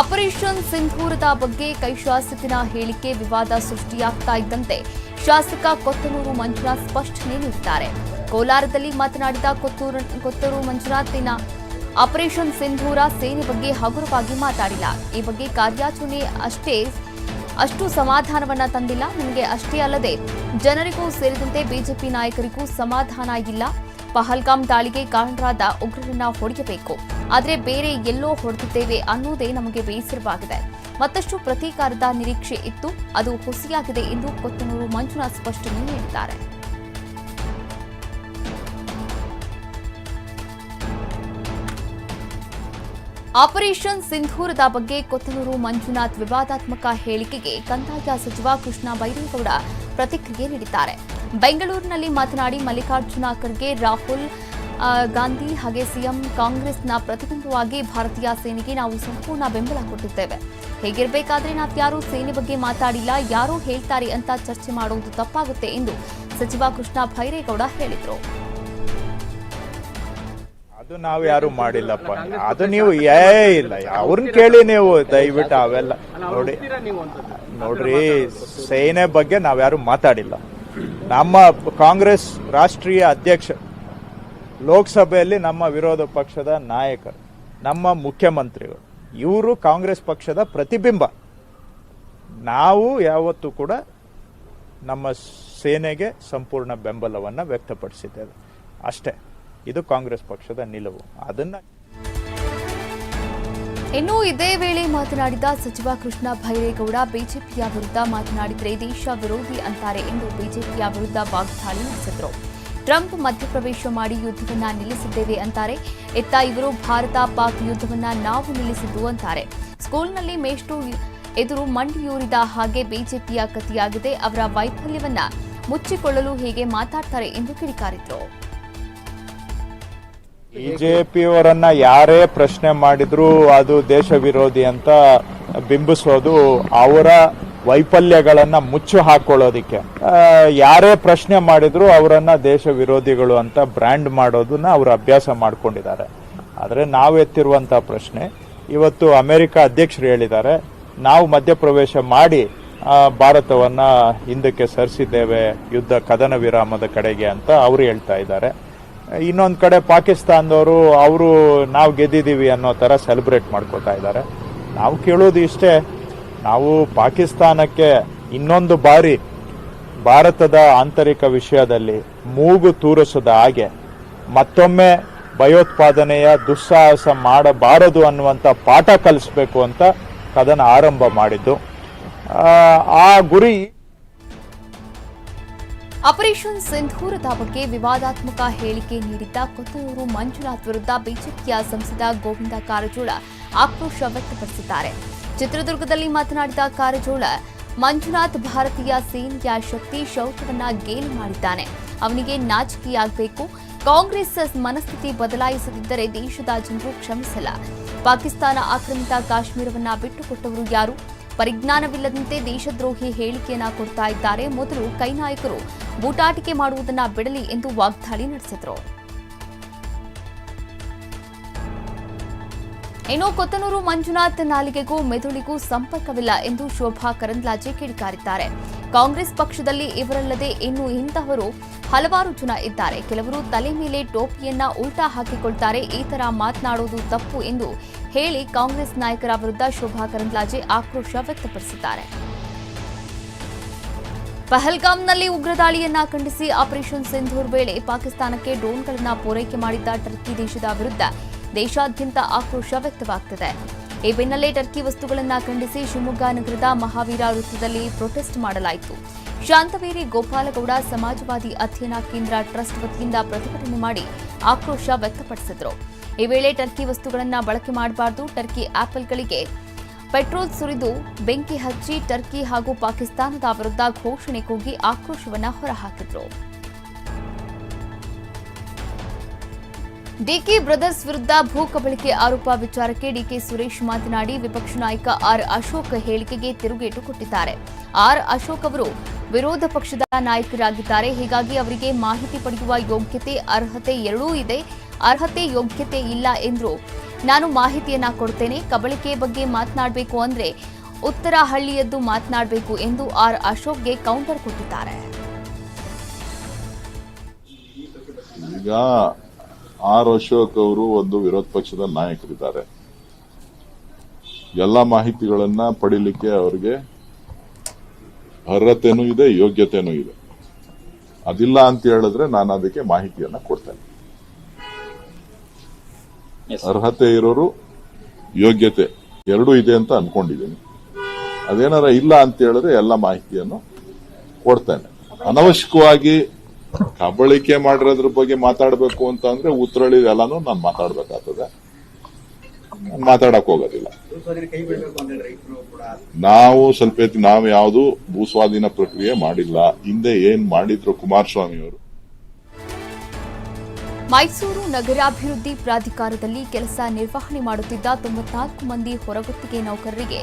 ಆಪರೇಷನ್ ಸಿಂಧೂರದ ಬಗ್ಗೆ ಕೈಶಾಸಕಿನ ಹೇಳಿಕೆ ವಿವಾದ ಸೃಷ್ಟಿಯಾಗ್ತಾ ಇದ್ದಂತೆ ಶಾಸಕ ಕೊತ್ತನೂರು ಮಂಜುನಾಥ್ ಸ್ಪಷ್ಟನೆ ನೀಡಿದ್ದಾರೆ. ಕೋಲಾರದಲ್ಲಿ ಮಾತನಾಡಿದ ಕೊತ್ತೂರು ಕೊತ್ತೂರು ಮಂಜುನಾಥಿನ ಆಪರೇಷನ್ ಸಿಂಧೂರ ಸೇನೆ ಬಗ್ಗೆ ಹಗುರವಾಗಿ ಮಾತಾಡಿಲ್ಲ. ಈ ಬಗ್ಗೆ ಕಾರ್ಯಾಚರಣೆ ಅಷ್ಟೇ ಅಷ್ಟು ಸಮಾಧಾನವನ್ನ ತಂದಿಲ್ಲ. ನಿಮಗೆ ಅಷ್ಟೇ ಅಲ್ಲದೆ ಜನರಿಗೂ ಸೇರಿದಂತೆ ಬಿಜೆಪಿ ನಾಯಕರಿಗೂ ಸಮಾಧಾನ ಇಲ್ಲ. ಪಹಲ್ಗಾಮ್ ದಾಳಿಗೆ ಕಾರಣರಾದ ಉಗ್ರರನ್ನ ಹೊಡೆಯಬೇಕು. ಆದರೆ ಬೇರೆ ಎಲ್ಲೋ ಹೊಡೆದಿದ್ದೇವೆ ಅನ್ನೋದೇ ನಮಗೆ ಬೇಸರವಾಗಿದೆ. ಮತ್ತಷ್ಟು ಪ್ರತೀಕಾರದ ನಿರೀಕ್ಷೆ ಇತ್ತು. ಅದು ಹುಸಿಯಾಗಿದೆ ಎಂದು ಕೊತ್ತನೂರು ಮಂಜುನಾಥ್ ಸ್ಪಷ್ಟನೆ ನೀಡಿದ್ದಾರೆ. ಆಪರೇಷನ್ ಸಿಂಧೂರದ ಬಗ್ಗೆ ಕೊತ್ತನೂರು ಮಂಜುನಾಥ್ ವಿವಾದಾತ್ಮಕ ಹೇಳಿಕೆಗೆ ಕಂದಾಯ ಸಚಿವ ಕೃಷ್ಣ ಬೈರೇಗೌಡ ಪ್ರತಿಕ್ರಿಯೆ ನೀಡಿದ್ದಾರೆ. ಬೆಂಗಳೂರಿನಲ್ಲಿ ಮಾತನಾಡಿ ಮಲ್ಲಿಕಾರ್ಜುನ ಖರ್ಗೆ, ರಾಹುಲ್ ಗಾಂಧಿ ಹಾಗೆ ಸಿಎಂ ಕಾಂಗ್ರೆಸ್ನ ಪ್ರತಿಬಿಂಬವಾಗಿ ಭಾರತೀಯ ಸೇನೆಗೆ ನಾವು ಸಂಪೂರ್ಣ ಬೆಂಬಲ ಕೊಟ್ಟಿದ್ದೇವೆ. ಹೇಗಿರಬೇಕಾದ್ರೆ ನಾವ್ಯಾರೂ ಸೇನೆ ಬಗ್ಗೆ ಮಾತಾಡಿಲ್ಲ, ಯಾರೋ ಹೇಳ್ತಾರೆ ಅಂತ ಚರ್ಚೆ ಮಾಡುವುದು ತಪ್ಪಾಗುತ್ತೆ ಎಂದು ಸಚಿವ ಕೃಷ್ಣ ಭೈರೇಗೌಡ ಹೇಳಿದರು. ಅದು ನಾವು ಯಾರು ಮಾಡಿಲ್ಲಪ್ಪ. ಅದು ನೀವು ಏ ಇಲ್ಲ ಅವ್ರನ್ನ ಕೇಳಿ ನೀವು ದಯವಿಟ್ಟು ಅವೆಲ್ಲ ನೋಡಿ. ನೋಡ್ರಿ ಸೇನೆ ಬಗ್ಗೆ ನಾವ್ಯಾರು ಮಾತಾಡಿಲ್ಲ. ನಮ್ಮ ಕಾಂಗ್ರೆಸ್ ರಾಷ್ಟ್ರೀಯ ಅಧ್ಯಕ್ಷ ಲೋಕಸಭೆಯಲ್ಲಿ ನಮ್ಮ ವಿರೋಧ ಪಕ್ಷದ ನಾಯಕರು ನಮ್ಮ ಮುಖ್ಯಮಂತ್ರಿಗಳು ಇವರು ಕಾಂಗ್ರೆಸ್ ಪಕ್ಷದ ಪ್ರತಿಬಿಂಬ. ನಾವು ಯಾವತ್ತೂ ಕೂಡ ನಮ್ಮ ಸೇನೆಗೆ ಸಂಪೂರ್ಣ ಬೆಂಬಲವನ್ನು ವ್ಯಕ್ತಪಡಿಸಿದ್ದೇವೆ. ಅಷ್ಟೇ. ಇದು ಕಾಂಗ್ರೆಸ್ ಪಕ್ಷದ ನಿಲುವು. ಅದನ್ನ ಇನ್ನು ಇದೇ ವೇಳೆ ಮಾತನಾಡಿದ ಸಚಿವ ಕೃಷ್ಣ ಭೈರೇಗೌಡ, ಬಿಜೆಪಿಯ ವಿರುದ್ಧ ಮಾತನಾಡಿದರೆ ದೇಶ ವಿರೋಧಿ ಅಂತಾರೆ ಎಂದು ಬಿಜೆಪಿಯ ವಿರುದ್ಧ ವಾಗ್ದಾಳಿ ನಡೆಸಿದರು. ಟ್ರಂಪ್ ಮಧ್ಯಪ್ರವೇಶ ಮಾಡಿ ಯುದ್ಧವನ್ನ ನಿಲ್ಲಿಸಿದ್ದೇವೆ ಅಂತಾರೆ. ಇತ್ತ ಇವರು ಭಾರತ ಪಾಕ್ ಯುದ್ಧವನ್ನ ನಾವು ನಿಲ್ಲಿಸಿದ್ದು ಅಂತಾರೆ. ಸ್ಕೂಲ್ನಲ್ಲಿ ಮೇಷ್ಟು ಎದುರು ಮಂಡಿಯೂರಿದ ಹಾಗೆ ಬಿಜೆಪಿಯ ಕತಿಯಾಗಿದೆ ಅವರ ವೈಫಲ್ಯವನ್ನ ಮುಚ್ಚಿಕೊಳ್ಳಲು ಹೇಗೆ ಮಾತಾಡ್ತಾರೆ ಎಂದು ಕಿಡಿಕಾರಿದ್ರು. ಬಿಜೆಪಿಯವರನ್ನ ಯಾರೇ ಪ್ರಶ್ನೆ ಮಾಡಿದ್ರು ಅದು ದೇಶ ವಿರೋಧಿ ಅಂತ ಬಿಂಬಿಸೋದು ಅವರ ವೈಫಲ್ಯಗಳನ್ನ ಮುಚ್ಚು ಹಾಕೊಳ್ಳೋದಿಕ್ಕೆ. ಯಾರೇ ಪ್ರಶ್ನೆ ಮಾಡಿದ್ರು ಅವರನ್ನ ದೇಶ ವಿರೋಧಿಗಳು ಅಂತ ಬ್ರ್ಯಾಂಡ್ ಮಾಡೋದನ್ನ ಅವರು ಅಭ್ಯಾಸ ಮಾಡ್ಕೊಂಡಿದ್ದಾರೆ. ಆದರೆ ನಾವು ಎತ್ತಿರುವಂತ ಪ್ರಶ್ನೆ, ಇವತ್ತು ಅಮೆರಿಕ ಅಧ್ಯಕ್ಷರು ಹೇಳಿದ್ದಾರೆ, ನಾವು ಮಧ್ಯಪ್ರವೇಶ ಮಾಡಿ ಭಾರತವನ್ನ ಹಿಂದಕ್ಕೆ ಸರಿಸಿದ್ದೇವೆ, ಯುದ್ಧ ಕದನ ವಿರಾಮದ ಕಡೆಗೆ ಅಂತ ಅವರು ಹೇಳ್ತಾ ಇದ್ದಾರೆ. ಇನ್ನೊಂದು ಕಡೆ ಪಾಕಿಸ್ತಾನದವರು ಅವರು ನಾವು ಗೆದ್ದಿದ್ದೀವಿ ಅನ್ನೋ ಥರ ಸೆಲೆಬ್ರೇಟ್ ಮಾಡ್ಕೋತಾ ಇದ್ದಾರೆ. ನಾವು ಕೇಳೋದು ಇಷ್ಟೇ ನಾವು ಪಾಕಿಸ್ತಾನಕ್ಕೆ ಇನ್ನೊಂದು ಬಾರಿ ಭಾರತದ ಆಂತರಿಕ ವಿಷಯದಲ್ಲಿ ಮೂಗು ತೂರಿಸದ ಹಾಗೆ ಮತ್ತೊಮ್ಮೆ ಭಯೋತ್ಪಾದನೆಯ ದುಸ್ಸಾಹಸ ಮಾಡಬಾರದು ಅನ್ನುವಂಥ ಪಾಠ ಕಲಿಸ್ಬೇಕು ಅಂತ ಕದನ ಆರಂಭ ಮಾಡಿದ್ದು. ಆ, ಗುರಿ ಆಪರೇಷನ್ ಸಿಂಧೂರದ ಬಗ್ಗೆ ವಿವಾದಾತ್ಮಕ ಹೇಳಿಕೆ ನೀಡಿದ್ದ ಕೊತ್ತೂರು ಮಂಜುನಾಥ್ ವಿರುದ್ಧ ಬಿಜೆಪಿಯ ಸಂಸದ ಗೋವಿಂದ ಕಾರಜೋಳ ಆಕ್ರೋಶ ವ್ಯಕ್ತಪಡಿಸಿದ್ದಾರೆ. ಚಿತ್ರದುರ್ಗದಲ್ಲಿ ಮಾತನಾಡಿದ ಕಾರಜೋಳ, ಮಂಜುನಾಥ್ ಭಾರತೀಯ ಸೇನೆಯ ಶಕ್ತಿ ಶೌಚವನ್ನ ಗೇಲಿ ಮಾಡಿದ್ದಾನೆ. ಅವನಿಗೆ ನಾಚಿಕೆಯಾಗಬೇಕು ಕಾಂಗ್ರೆಸ್ ಮನಸ್ಥಿತಿ ಬದಲಾಯಿಸದಿದ್ದರೆ ದೇಶದ ಜನರು ಕ್ಷಮಿಸಲ್ಲ. ಪಾಕಿಸ್ತಾನ ಆಕ್ರಮಿತ ಕಾಶ್ಮೀರವನ್ನ ಬಿಟ್ಟುಕೊಟ್ಟವರು ಯಾರು? ಪರಿಜ್ಞಾನವಿಲ್ಲದಂತೆ ದೇಶದ್ರೋಹಿ ಹೇಳಿಕೆಯನ್ನ ಕೊಡ್ತಾ ಇದ್ದಾರೆ. ಮೊದಲು ಕೈ ನಾಯಕರು ಬೂಟಾಟಿಕೆ ಮಾಡುವುದನ್ನ ಬಿಡಲಿ ಎಂದು ವಾಗ್ದಾಳಿ ನಡೆಸಿದರು. ಇನ್ನು ಕೊತ್ತನೂರು ಮಂಜುನಾಥ್ ನಾಲಿಗೆಗೂ ಮೆದುಳಿಗೂ ಸಂಪರ್ಕವಿಲ್ಲ ಎಂದು ಶೋಭಾ ಕರಂದ್ಲಾಜೆ ಕಿಡಿಕಾರಿದ್ದಾರೆ. ಕಾಂಗ್ರೆಸ್ ಪಕ್ಷದಲ್ಲಿ ಇವರಲ್ಲದೆ ಇನ್ನು ಇಂತಹವರು ಹಲವಾರು ಜನ ಇದ್ದಾರೆ. ಕೆಲವರು ತಲೆ ಮೇಲೆ ಟೋಪಿಯನ್ನ ಉಲ್ಟಾ ಹಾಕಿಕೊಳ್ತಾರೆ. ಈ ತರ ಮಾತನಾಡುವುದು ತಪ್ಪು ಎಂದು ಹೇಳಿ ಕಾಂಗ್ರೆಸ್ ನಾಯಕರ ವಿರುದ್ಧ ಶೋಭಾ ಕರಂದ್ಲಾಜೆ ಆಕ್ರೋಶ ವ್ಯಕ್ತಪಡಿಸಿದ್ದಾರೆ. ಪಹಲ್ಗಾಮ್ನಲ್ಲಿ ಉಗ್ರ ದಾಳಿಯನ್ನ ಖಂಡಿಸಿ ಆಪರೇಷನ್ ಸಿಂಧೂರ್ ವೇಳೆ ಪಾಕಿಸ್ತಾನಕ್ಕೆ ಡ್ರೋನ್ಗಳನ್ನು ಪೂರೈಕೆ ಮಾಡಿದ್ದ ಟರ್ಕಿ ದೇಶದ ವಿರುದ್ಧ ದೇಶಾದ್ಯಂತ ಆಕ್ರೋಶ ವ್ಯಕ್ತವಾಗ್ತಿದೆ. ಈ ಬೆನ್ನಲ್ಲೇ ಟರ್ಕಿ ವಸ್ತುಗಳನ್ನು ಖಂಡಿಸಿ ಶಿವಮೊಗ್ಗ ನಗರದ ಮಹಾವೀರ ವೃತ್ತದಲ್ಲಿ ಪ್ರೊಟೆಸ್ಟ್ ಮಾಡಲಾಯಿತು. ಶಾಂತವೇರಿ ಗೋಪಾಲಗೌಡ ಸಮಾಜವಾದಿ ಅಧ್ಯಯನ ಕೇಂದ್ರ ಟ್ರಸ್ಟ್ ವತಿಯಿಂದ ಪ್ರತಿಭಟನೆ ಮಾಡಿ ಆಕ್ರೋಶ ವ್ಯಕ್ತಪಡಿಸಿದರು. ಈ ವೇಳೆ ಟರ್ಕಿ ವಸ್ತುಗಳನ್ನು ಬಳಕೆ ಮಾಡಬಾರದು, ಟರ್ಕಿ ಆಪಲ್ಗಳಿಗೆ ಪೆಟ್ರೋಲ್ ಸುರಿದು ಬೆಂಕಿ ಹಚ್ಚಿ ಟರ್ಕಿ ಹಾಗೂ ಪಾಕಿಸ್ತಾನದ ವಿರುದ್ಧ ಘೋಷಣೆ ಕೂಗಿ ಆಕ್ರೋಶವನ್ನ ಹೊರಹಾಕಿದರು. ಡಿಕೆ ಬ್ರದರ್ಸ್ ವಿರುದ್ಧ ಭೂ ಕಬಳಿಕೆ ಆರೋಪ ವಿಚಾರಕ್ಕೆ ಡಿಕೆ ಸುರೇಶ್ ಮಾತನಾಡಿ, ವಿಪಕ್ಷ ನಾಯಕ ಆರ್ ಅಶೋಕ್ ಹೇಳಿಕೆಗೆ ತಿರುಗೇಟು ಕೊಟ್ಟಿದ್ದಾರೆ. ಆರ್ ಅಶೋಕ್ ಅವರು ವಿರೋಧ ಪಕ್ಷದ ನಾಯಕರಾಗಿದ್ದಾರೆ. ಹೀಗಾಗಿ ಅವರಿಗೆ ಮಾಹಿತಿ ಪಡೆಯುವ ಯೋಗ್ಯತೆ, ಅರ್ಹತೆ ಎರಡೂ ಇದೆ. ಅರ್ಹತೆ ಯೋಗ್ಯತೆ ಇಲ್ಲ ಎಂದರು ನಾನು ಮಾಹಿತಿಯನ್ನ ಕೊಡ್ತೇನೆ. ಕಬಳಿಕೆ ಬಗ್ಗೆ ಮಾತನಾಡಬೇಕು ಅಂದ್ರೆ ಉತ್ತರ ಹಳ್ಳಿಯದ್ದು ಮಾತನಾಡಬೇಕು ಎಂದು ಆರ್ ಅಶೋಕ್ಗೆ ಕೌಂಟರ್ ಕೊಟ್ಟಿದ್ದಾರೆ. ಈಗ ಆರ್ ಅಶೋಕ್ ಅವರು ಒಂದು ವಿರೋಧ ಪಕ್ಷದ ನಾಯಕರಿದ್ದಾರೆ. ಎಲ್ಲ ಮಾಹಿತಿಗಳನ್ನ ಪಡಿಲಿಕ್ಕೆ ಅವರಿಗೆ ಅರ್ಹತೆನೂ ಇದೆ ಯೋಗ್ಯತೆನೂ ಇದೆ. ಅದಿಲ್ಲ ಅಂತ ಹೇಳಿದ್ರೆ ನಾನು ಅದಕ್ಕೆ ಮಾಹಿತಿಯನ್ನ ಕೊಡ್ತೇನೆ. ಅರ್ಹತೆ ಇರೋರು ಯೋಗ್ಯತೆ ಎರಡೂ ಇದೆ ಅಂತ ಅನ್ಕೊಂಡಿದ್ದೀನಿ. ಅದೇನಾರ ಇಲ್ಲ ಅಂತ ಹೇಳಿದ್ರೆ ಎಲ್ಲ ಮಾಹಿತಿಯನ್ನು ಕೊಡ್ತೇನೆ. ಅನವಶ್ಯಕವಾಗಿ ಕಬಳಿಕೆ ಮಾಡಿರೋದ್ರ ಬಗ್ಗೆ ಮಾತಾಡಬೇಕು ಅಂತ ಅಂದ್ರೆ ಉತ್ತರಳಿ ಎಲ್ಲಾನು ನಾನು ಮಾತಾಡ್ಬೇಕಾಗ್ತದೆ. ಮಾತಾಡಕ್ ಹೋಗೋದಿಲ್ಲ. ನಾವು ಸ್ವಲ್ಪ ನಾವು ಯಾವುದು ಭೂಸ್ವಾಧೀನ ಪ್ರಕ್ರಿಯೆ ಮಾಡಿಲ್ಲ. ಹಿಂದೆ ಏನ್ ಮಾಡಿದ್ರು ಕುಮಾರಸ್ವಾಮಿ ಅವರು? ಮೈಸೂರು ನಗರಾಭಿವೃದ್ಧಿ ಪ್ರಾಧಿಕಾರದಲ್ಲಿ ಕೆಲಸ ನಿರ್ವಹಣೆ ಮಾಡುತ್ತಿದ್ದ ತೊಂಬತ್ನಾಲ್ಕು ಮಂದಿ ಹೊರಗುತ್ತಿಗೆ ನೌಕರರಿಗೆ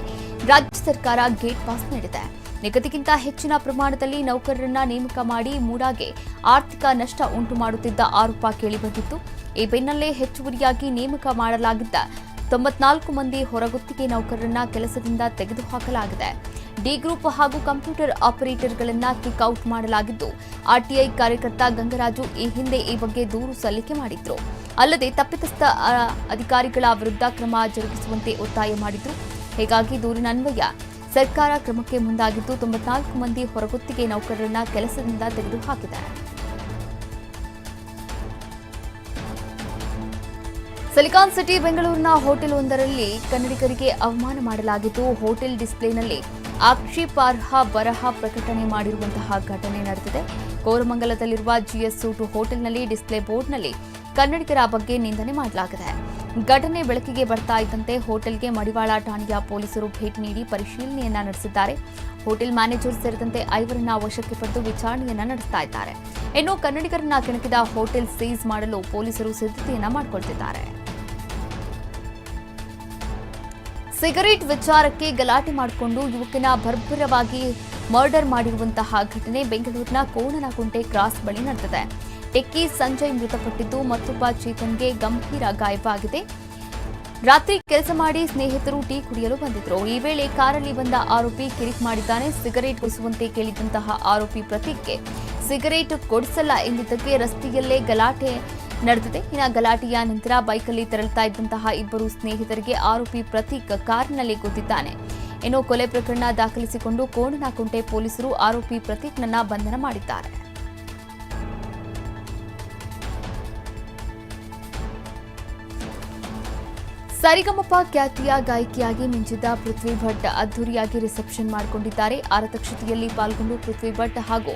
ರಾಜ್ಯ ಸರ್ಕಾರ ಗೇಟ್ ಪಾಸ್ ನೀಡಿದೆ. ನಿಗದಿಗಿಂತ ಹೆಚ್ಚಿನ ಪ್ರಮಾಣದಲ್ಲಿ ನೌಕರರನ್ನ ನೇಮಕ ಮಾಡಿ ಮೂಡಾಗೆ ಆರ್ಥಿಕ ನಷ್ಟ ಉಂಟು ಮಾಡುತ್ತಿದ್ದ ಆರೋಪ ಕೇಳಿಬಂದಿತ್ತು ಈ ಬೆನ್ನಲ್ಲೇ ಹೆಚ್ಚುವರಿಯಾಗಿ ನೇಮಕ ಮಾಡಲಾಗಿದ್ದ ತೊಂಬತ್ನಾಲ್ಕು ಮಂದಿ ಹೊರಗುತ್ತಿಗೆ ನೌಕರರನ್ನ ಕೆಲಸದಿಂದ ತೆಗೆದುಹಾಕಲಾಗಿದೆ. ಡಿ ಗ್ರೂಪ್ ಹಾಗೂ ಕಂಪ್ಯೂಟರ್ ಆಪರೇಟರ್ಗಳನ್ನ ಕಿಕ್ಔಟ್ ಮಾಡಲಾಗಿದ್ದು, ಆರ್ಟಿಐ ಕಾರ್ಯಕರ್ತ ಗಂಗರಾಜು ಈ ಹಿಂದೆ ಈ ಬಗ್ಗೆ ದೂರು ಸಲ್ಲಿಕೆ ಮಾಡಿದ್ರು. ಅಲ್ಲದೆ ತಪ್ಪಿತಸ್ಥ ಅಧಿಕಾರಿಗಳ ವಿರುದ್ಧ ಕ್ರಮ ಜರುಗಿಸುವಂತೆ ಒತ್ತಾಯ ಮಾಡಿದ್ರು. ಹೀಗಾಗಿ ದೂರಿನನ್ವಯ ಸರ್ಕಾರ ಕ್ರಮಕ್ಕೆ ಮುಂದಾಗಿದ್ದು, ತೊಂಬತ್ನಾಲ್ಕು ಮಂದಿ ಹೊರಗುತ್ತಿಗೆ ನೌಕರರನ್ನ ಕೆಲಸದಿಂದ ತೆಗೆದುಹಾಕಿದೆ. ಸಿಲಿಕಾನ್ ಸಿಟಿ ಬೆಂಗಳೂರಿನ ಹೋಟೆಲ್ ಒಂದರಲ್ಲಿ ಕನ್ನಡಿಗರಿಗೆ ಅವಮಾನ ಮಾಡಲಾಗಿದ್ದು, ಹೋಟೆಲ್ ಡಿಸ್ಪ್ಲೇನಲ್ಲಿ ಆಕ್ಷೇಪಾರ್ಹ ಬರಹ ಪ್ರಕಟಣೆ ಮಾಡಿರುವಂತಹ ಘಟನೆ ನಡೆದಿದೆ. ಕೋರಮಂಗಲದಲ್ಲಿರುವ ಜಿಎಸ್ ಸೂಟು ಹೋಟೆಲ್ನಲ್ಲಿ ಡಿಸ್ಪ್ಲೇ ಬೋರ್ಡ್ನಲ್ಲಿ ಕನ್ನಡಿಗರ ಬಗ್ಗೆ ನಿಂದನೆ ಮಾಡಲಾಗಿದೆ. ಘಟನೆ ಬೆಳಕಿಗೆ ಬರ್ತಾ ಇದ್ದಂತೆ ಹೋಟೆಲ್ಗೆ ಮಡಿವಾಳ ಠಾಣೆಯ ಪೊಲೀಸರು ಭೇಟಿ ನೀಡಿ ಪರಿಶೀಲನೆಯನ್ನ ನಡೆಸಿದ್ದಾರೆ. ಹೋಟೆಲ್ ಮ್ಯಾನೇಜರ್ ಸೇರಿದಂತೆ ಐವರನ್ನ ವಶಕ್ಕೆ ಪಡೆದು ವಿಚಾರಣೆಯನ್ನ ನಡೆಸ್ತಾ ಇದ್ದಾರೆ. ಇನ್ನು ಕನ್ನಡಿಗರನ್ನ ಕೆಣಕಿದ ಹೋಟೆಲ್ ಸೀಸ್ ಮಾಡಲು ಪೊಲೀಸರು ಸಿದ್ಧತೆಯನ್ನ ಮಾಡಿಕೊಳ್ತಿದ್ದಾರೆ. ಸಿಗರೇಟ್ ವಿಚಾರಕ್ಕೆ ಗಲಾಟೆ ಮಾಡಿಕೊಂಡು ಯುವಕನ ಭರ್ಭರವಾಗಿ ಮರ್ಡರ್ ಮಾಡಿರುವಂತಹ ಘಟನೆ ಬೆಂಗಳೂರಿನ ಕೋಣನಕುಂಟೆ ಕ್ರಾಸ್ ಬಳಿ ನಡೆದಿದೆ. ಟೆಕ್ಕಿ ಸಂಜಯ್ ಮೃತಪಟ್ಟಿದ್ದು ಮತ್ತೊಬ್ಬ ಚೇತನ್ಗೆ ಗಂಭೀರ ಗಾಯವಾಗಿದೆ ರಾತ್ರಿ ಕೆಲಸ ಮಾಡಿ ಸ್ನೇಹಿತರು ಟೀ ಕುಡಿಯಲು ಬಂದಿದ್ರು. ಈ ವೇಳೆ ಕಾರಲ್ಲಿ ಬಂದ ಆರೋಪಿ ಕಿರಿಕ್ ಮಾಡಿದ್ದಾನೆ. ಸಿಗರೇಟ್ ಕೊಡಿಸುವಂತೆ ಕೇಳಿದಂತಹ ಆರೋಪಿ ಪ್ರತೀಕ್ಗೆ ಸಿಗರೇಟ್ ಕೊಡಿಸಲ್ಲ ಎಂದಿದ್ದಕ್ಕೆ ರಸ್ತೆಯಲ್ಲೇ ಗಲಾಟೆ ನಡೆದಿದೆ. ಇನ್ನು ಗಲಾಟೆಯ ನಂತರ ಬೈಕಲ್ಲಿ ತೆರಳುತ್ತಾ ಇದ್ದಂತಹ ಇಬ್ಬರು ಸ್ನೇಹಿತರಿಗೆ ಆರೋಪಿ ಪ್ರತೀಕ್ ಕಾರಿನಲ್ಲಿ ಕೂತಿದ್ದಾನೆ. ಇನ್ನು ಕೊಲೆ ಪ್ರಕರಣ ದಾಖಲಿಸಿಕೊಂಡು ಕೋಣನಕುಂಟೆ ಪೊಲೀಸರು ಆರೋಪಿ ಪ್ರತೀಕ್ನನ್ನ ಬಂಧನ ಮಾಡಿದ್ದಾರೆ. ಸರಿಗಮಪ ಖ್ಯಾತಿಯ ಗಾಯಕಿಯಾಗಿ ಮಿಂಚಿದ್ದ ಪೃಥ್ವಿ ಭಟ್ ಅದ್ದೂರಿಯಾಗಿ ರಿಸೆಪ್ಷನ್ ಮಾಡಿಕೊಂಡಿದ್ದಾರೆ. ಆರತಕ್ಷತೆಯಲ್ಲಿ ಪಾಲ್ಗೊಂಡು ಪೃಥ್ವಿ ಭಟ್ ಹಾಗೂ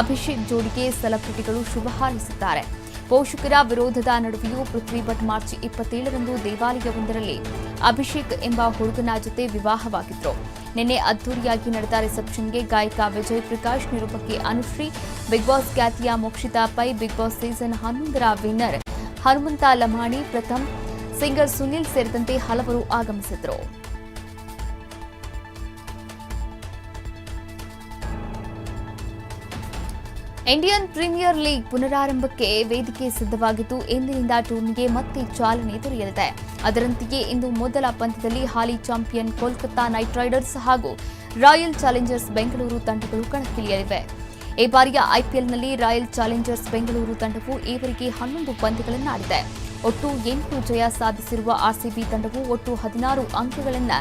ಅಭಿಷೇಕ್ ಜೋಡಿಗೆ ಸೆಲೆಬ್ರಿಟಿಗಳು ಶುಭ ಹಾರೈಸಿದ್ದಾರೆ. ಪೋಷಕರ ವಿರೋಧದ ನಡುವೆಯೂ ಪೃಥ್ವಿ ಭಟ್ ಮಾರ್ಚ್ ಇಪ್ಪತ್ತೇಳರಂದು ದೇವಾಲಯವೊಂದರಲ್ಲಿ ಅಭಿಷೇಕ್ ಎಂಬ ಹುಡುಗನ ಜೊತೆ ವಿವಾಹವಾಗಿದ್ದರು ನಿನ್ನೆ ಅದ್ದೂರಿಯಾಗಿ ನಡೆದ ರಿಸೆಪ್ಷನ್ಗೆ ಗಾಯಕ ವಿಜಯ್ ಪ್ರಕಾಶ್ ನಿರೂಪಕಿ ಅನುಶ್ರೀ, ಬಿಗ್ ಬಾಸ್ ಖ್ಯಾತಿಯ Mokshitha Pai, big boss season ಹನ್ನೊಂದರ ವಿನ್ನರ್ ಹನುಮಂತ ಲಮಾಣಿ ಪ್ರಥಮ್ ಸಿಂಗರ್ ಸುನಿಲ್ ಸೇರಿದಂತೆ ಹಲವರು ಆಗಮಿಸಿದ್ರು ಇಂಡಿಯನ್ ಪ್ರೀಮಿಯರ್ ಲೀಗ್ ಪುನರಾರಂಭಕ್ಕೆ ವೇದಿಕೆ ಸಿದ್ಧವಾಗಿದ್ದು, ಇಂದಿನಿಂದ ಟೂರ್ನಿಗೆ ಮತ್ತೆ ಚಾಲನೆ ದೊರೆಯಲಿದೆ. ಅದರಂತೆಯೇ ಇಂದು ಮೊದಲ ಪಂದ್ಯದಲ್ಲಿ ಹಾಲಿ ಚಾಂಪಿಯನ್ ಕೋಲ್ಕತ್ತಾ ನೈಟ್ ರೈಡರ್ಸ್ ಹಾಗೂ ರಾಯಲ್ ಚಾಲೆಂಜರ್ಸ್ ಬೆಂಗಳೂರು ತಂಡಗಳು ಕಣಕ್ಕಿಳಿಯಲಿವೆ. ಈ ಬಾರಿಯ ಐಪಿಎಲ್ನಲ್ಲಿ ರಾಯಲ್ ಚಾಲೆಂಜರ್ಸ್ ಬೆಂಗಳೂರು ತಂಡವು ಈವರೆಗೆ ಹನ್ನೊಂದು ಪಂದ್ಯಗಳನ್ನು ಆಡಿದೆ ಒಟ್ಟು ಎಂಟು ಜಯ ಸಾಧಿಸಿರುವ ಆರ್ಸಿಬಿ ತಂಡವು ಒಟ್ಟು ಹದಿನಾರು ಅಂಕಗಳನ್ನು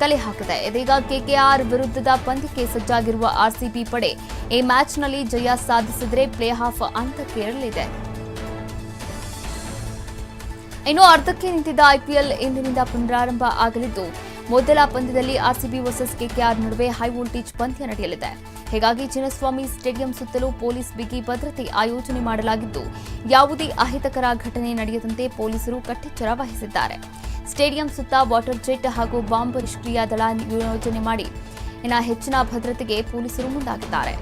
ಕಲೆ ಹಾಕಿದೆ ಇದೀಗ ಕೆಕೆಆರ್ ವಿರುದ್ಧದ ಪಂದ್ಯಕ್ಕೆ ಸಜ್ಜಾಗಿರುವ ಆರ್ಸಿಬಿ ಪಡೆ ಈ ಮ್ಯಾಚ್ನಲ್ಲಿ ಜಯ ಸಾಧಿಸಿದರೆ ಪ್ಲೇ ಆಫ್ ಅಂತ ಏರಲಿದೆ ಇನ್ನು ಅರ್ಧಕ್ಕೆ ನಿಂತಿದ್ದ ಐಪಿಎಲ್ ಇಂದಿನಿಂದ ಪುನರಾರಂಭ ಆಗಲಿದ್ದು, ಮೊದಲ ಪಂದ್ಯದಲ್ಲಿ ಆರ್ಸಿಬಿ ವರ್ಸಸ್ ಕೆಕೆಆರ್ ನಡುವೆ ಹೈ ವೋಲ್ಟೇಜ್ ಪಂದ್ಯ ನಡೆಯಲಿದೆ. ಹೀಗಾಗಿ ಚಿನ್ನಸ್ವಾಮಿ ಸ್ಟೇಡಿಯಂ ಸುತ್ತಲೂ ಪೊಲೀಸ್ ಬಿಗಿ ಭದ್ರತೆ ಆಯೋಜನೆ ಮಾಡಲಾಗಿದ್ದು, ಯಾವುದೇ ಅಹಿತಕರ ಘಟನೆ ನಡೆಯದಂತೆ ಪೊಲೀಸರು ಕಟ್ಟೆಚ್ಚರ ವಹಿಸಿದ್ದಾರೆ. ಸ್ಟೇಡಿಯಂ ಸುತ್ತ ವಾಟರ್ ಜೆಟ್ ಹಾಗೂ ಬಾಂಬ್ ನಿಷ್ಕ್ರಿಯ ದಳ ನಿಯೋಜನೆ ಮಾಡಿ. ಇನ್ನು ಹೆಚ್ಚಿನ ಭದ್ರತೆಗೆ ಪೊಲೀಸರು ಮುಂದಾಗಿದ್ದಾರೆ.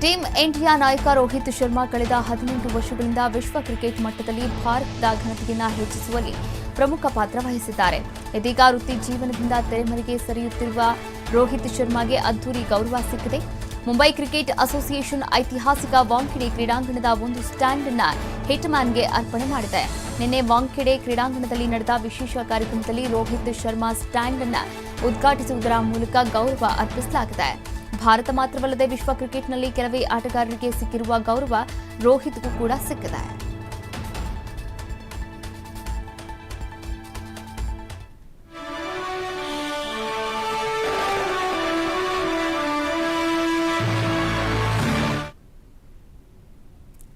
ಟೀಂ ಇಂಡಿಯಾ ನಾಯಕ ರೋಹಿತ್ ಶರ್ಮಾ ಕಳೆದ ಹದಿನೆಂಟು ವರ್ಷಗಳಿಂದ ವಿಶ್ವ ಕ್ರಿಕೆಟ್ ಮಟ್ಟದಲ್ಲಿ ಭಾರತದ ಘನತೆಯನ್ನು ಹೆಚ್ಚಿಸುವಲ್ಲಿ ಪ್ರಮುಖ ಪಾತ್ರ ವಹಿಸಿದ್ದಾರೆ. ಇದೀಗ ವೃತ್ತಿ ಜೀವನದಿಂದ ತೆರೆಮರೆಗೆ ಸರಿಯುತ್ತಿರುವ ರೋಹಿತ್ ಶರ್ಮಾಗೆ ಅದ್ದೂರಿ ಗೌರವ ಸಿಕ್ಕಿದೆ. ಮುಂಬೈ ಕ್ರಿಕೆಟ್ ಅಸೋಸಿಯೇಷನ್ ಐತಿಹಾಸಿಕ ವಾಂಖೆಡೆ ಕ್ರೀಡಾಂಗಣದ ಒಂದು ಸ್ಟ್ಯಾಂಡ್ ಅನ್ನ ಹಿಟ್ಮ್ಯಾನ್ಗೆ ಅರ್ಪಣೆ ಮಾಡಿದೆ. ನಿನ್ನೆ ವಾಂಖೆಡೆ ಕ್ರೀಡಾಂಗಣದಲ್ಲಿ ನಡೆದ ವಿಶೇಷ ಕಾರ್ಯಕ್ರಮದಲ್ಲಿ ರೋಹಿತ್ ಶರ್ಮಾ ಸ್ಟ್ಯಾಂಡ್ ಅನ್ನ ಉದ್ಘಾಟಿಸುವುದರ ಮೂಲಕ ಗೌರವ ಅರ್ಪಿಸಲಾಗಿದೆ. ಭಾರತ ಮಾತ್ರವಲ್ಲದೆ ವಿಶ್ವ ಕ್ರಿಕೆಟ್ನಲ್ಲಿ ಕೆಲವೇ ಆಟಗಾರರಿಗೆ ಸಿಕ್ಕಿರುವ ಗೌರವ ರೋಹಿತ್ಗೂ ಕೂಡ ಸಿಕ್ಕಿದೆ.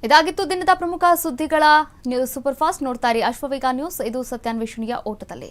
ಇದಾಗಿತ್ತು ದಿನದ ಪ್ರಮುಖ ಸುದ್ದಿಗಳ ನ್ಯೂಸ್ ಸೂಪರ್ ಫಾಸ್ಟ್ ನೋಡ್ತಾರೆ ಅಶ್ವವೇಗ ನ್ಯೂಸ್ ಇದು ಸತ್ಯಾನ್ವೇಷಣೆಯ ಓಟದಲ್ಲಿ.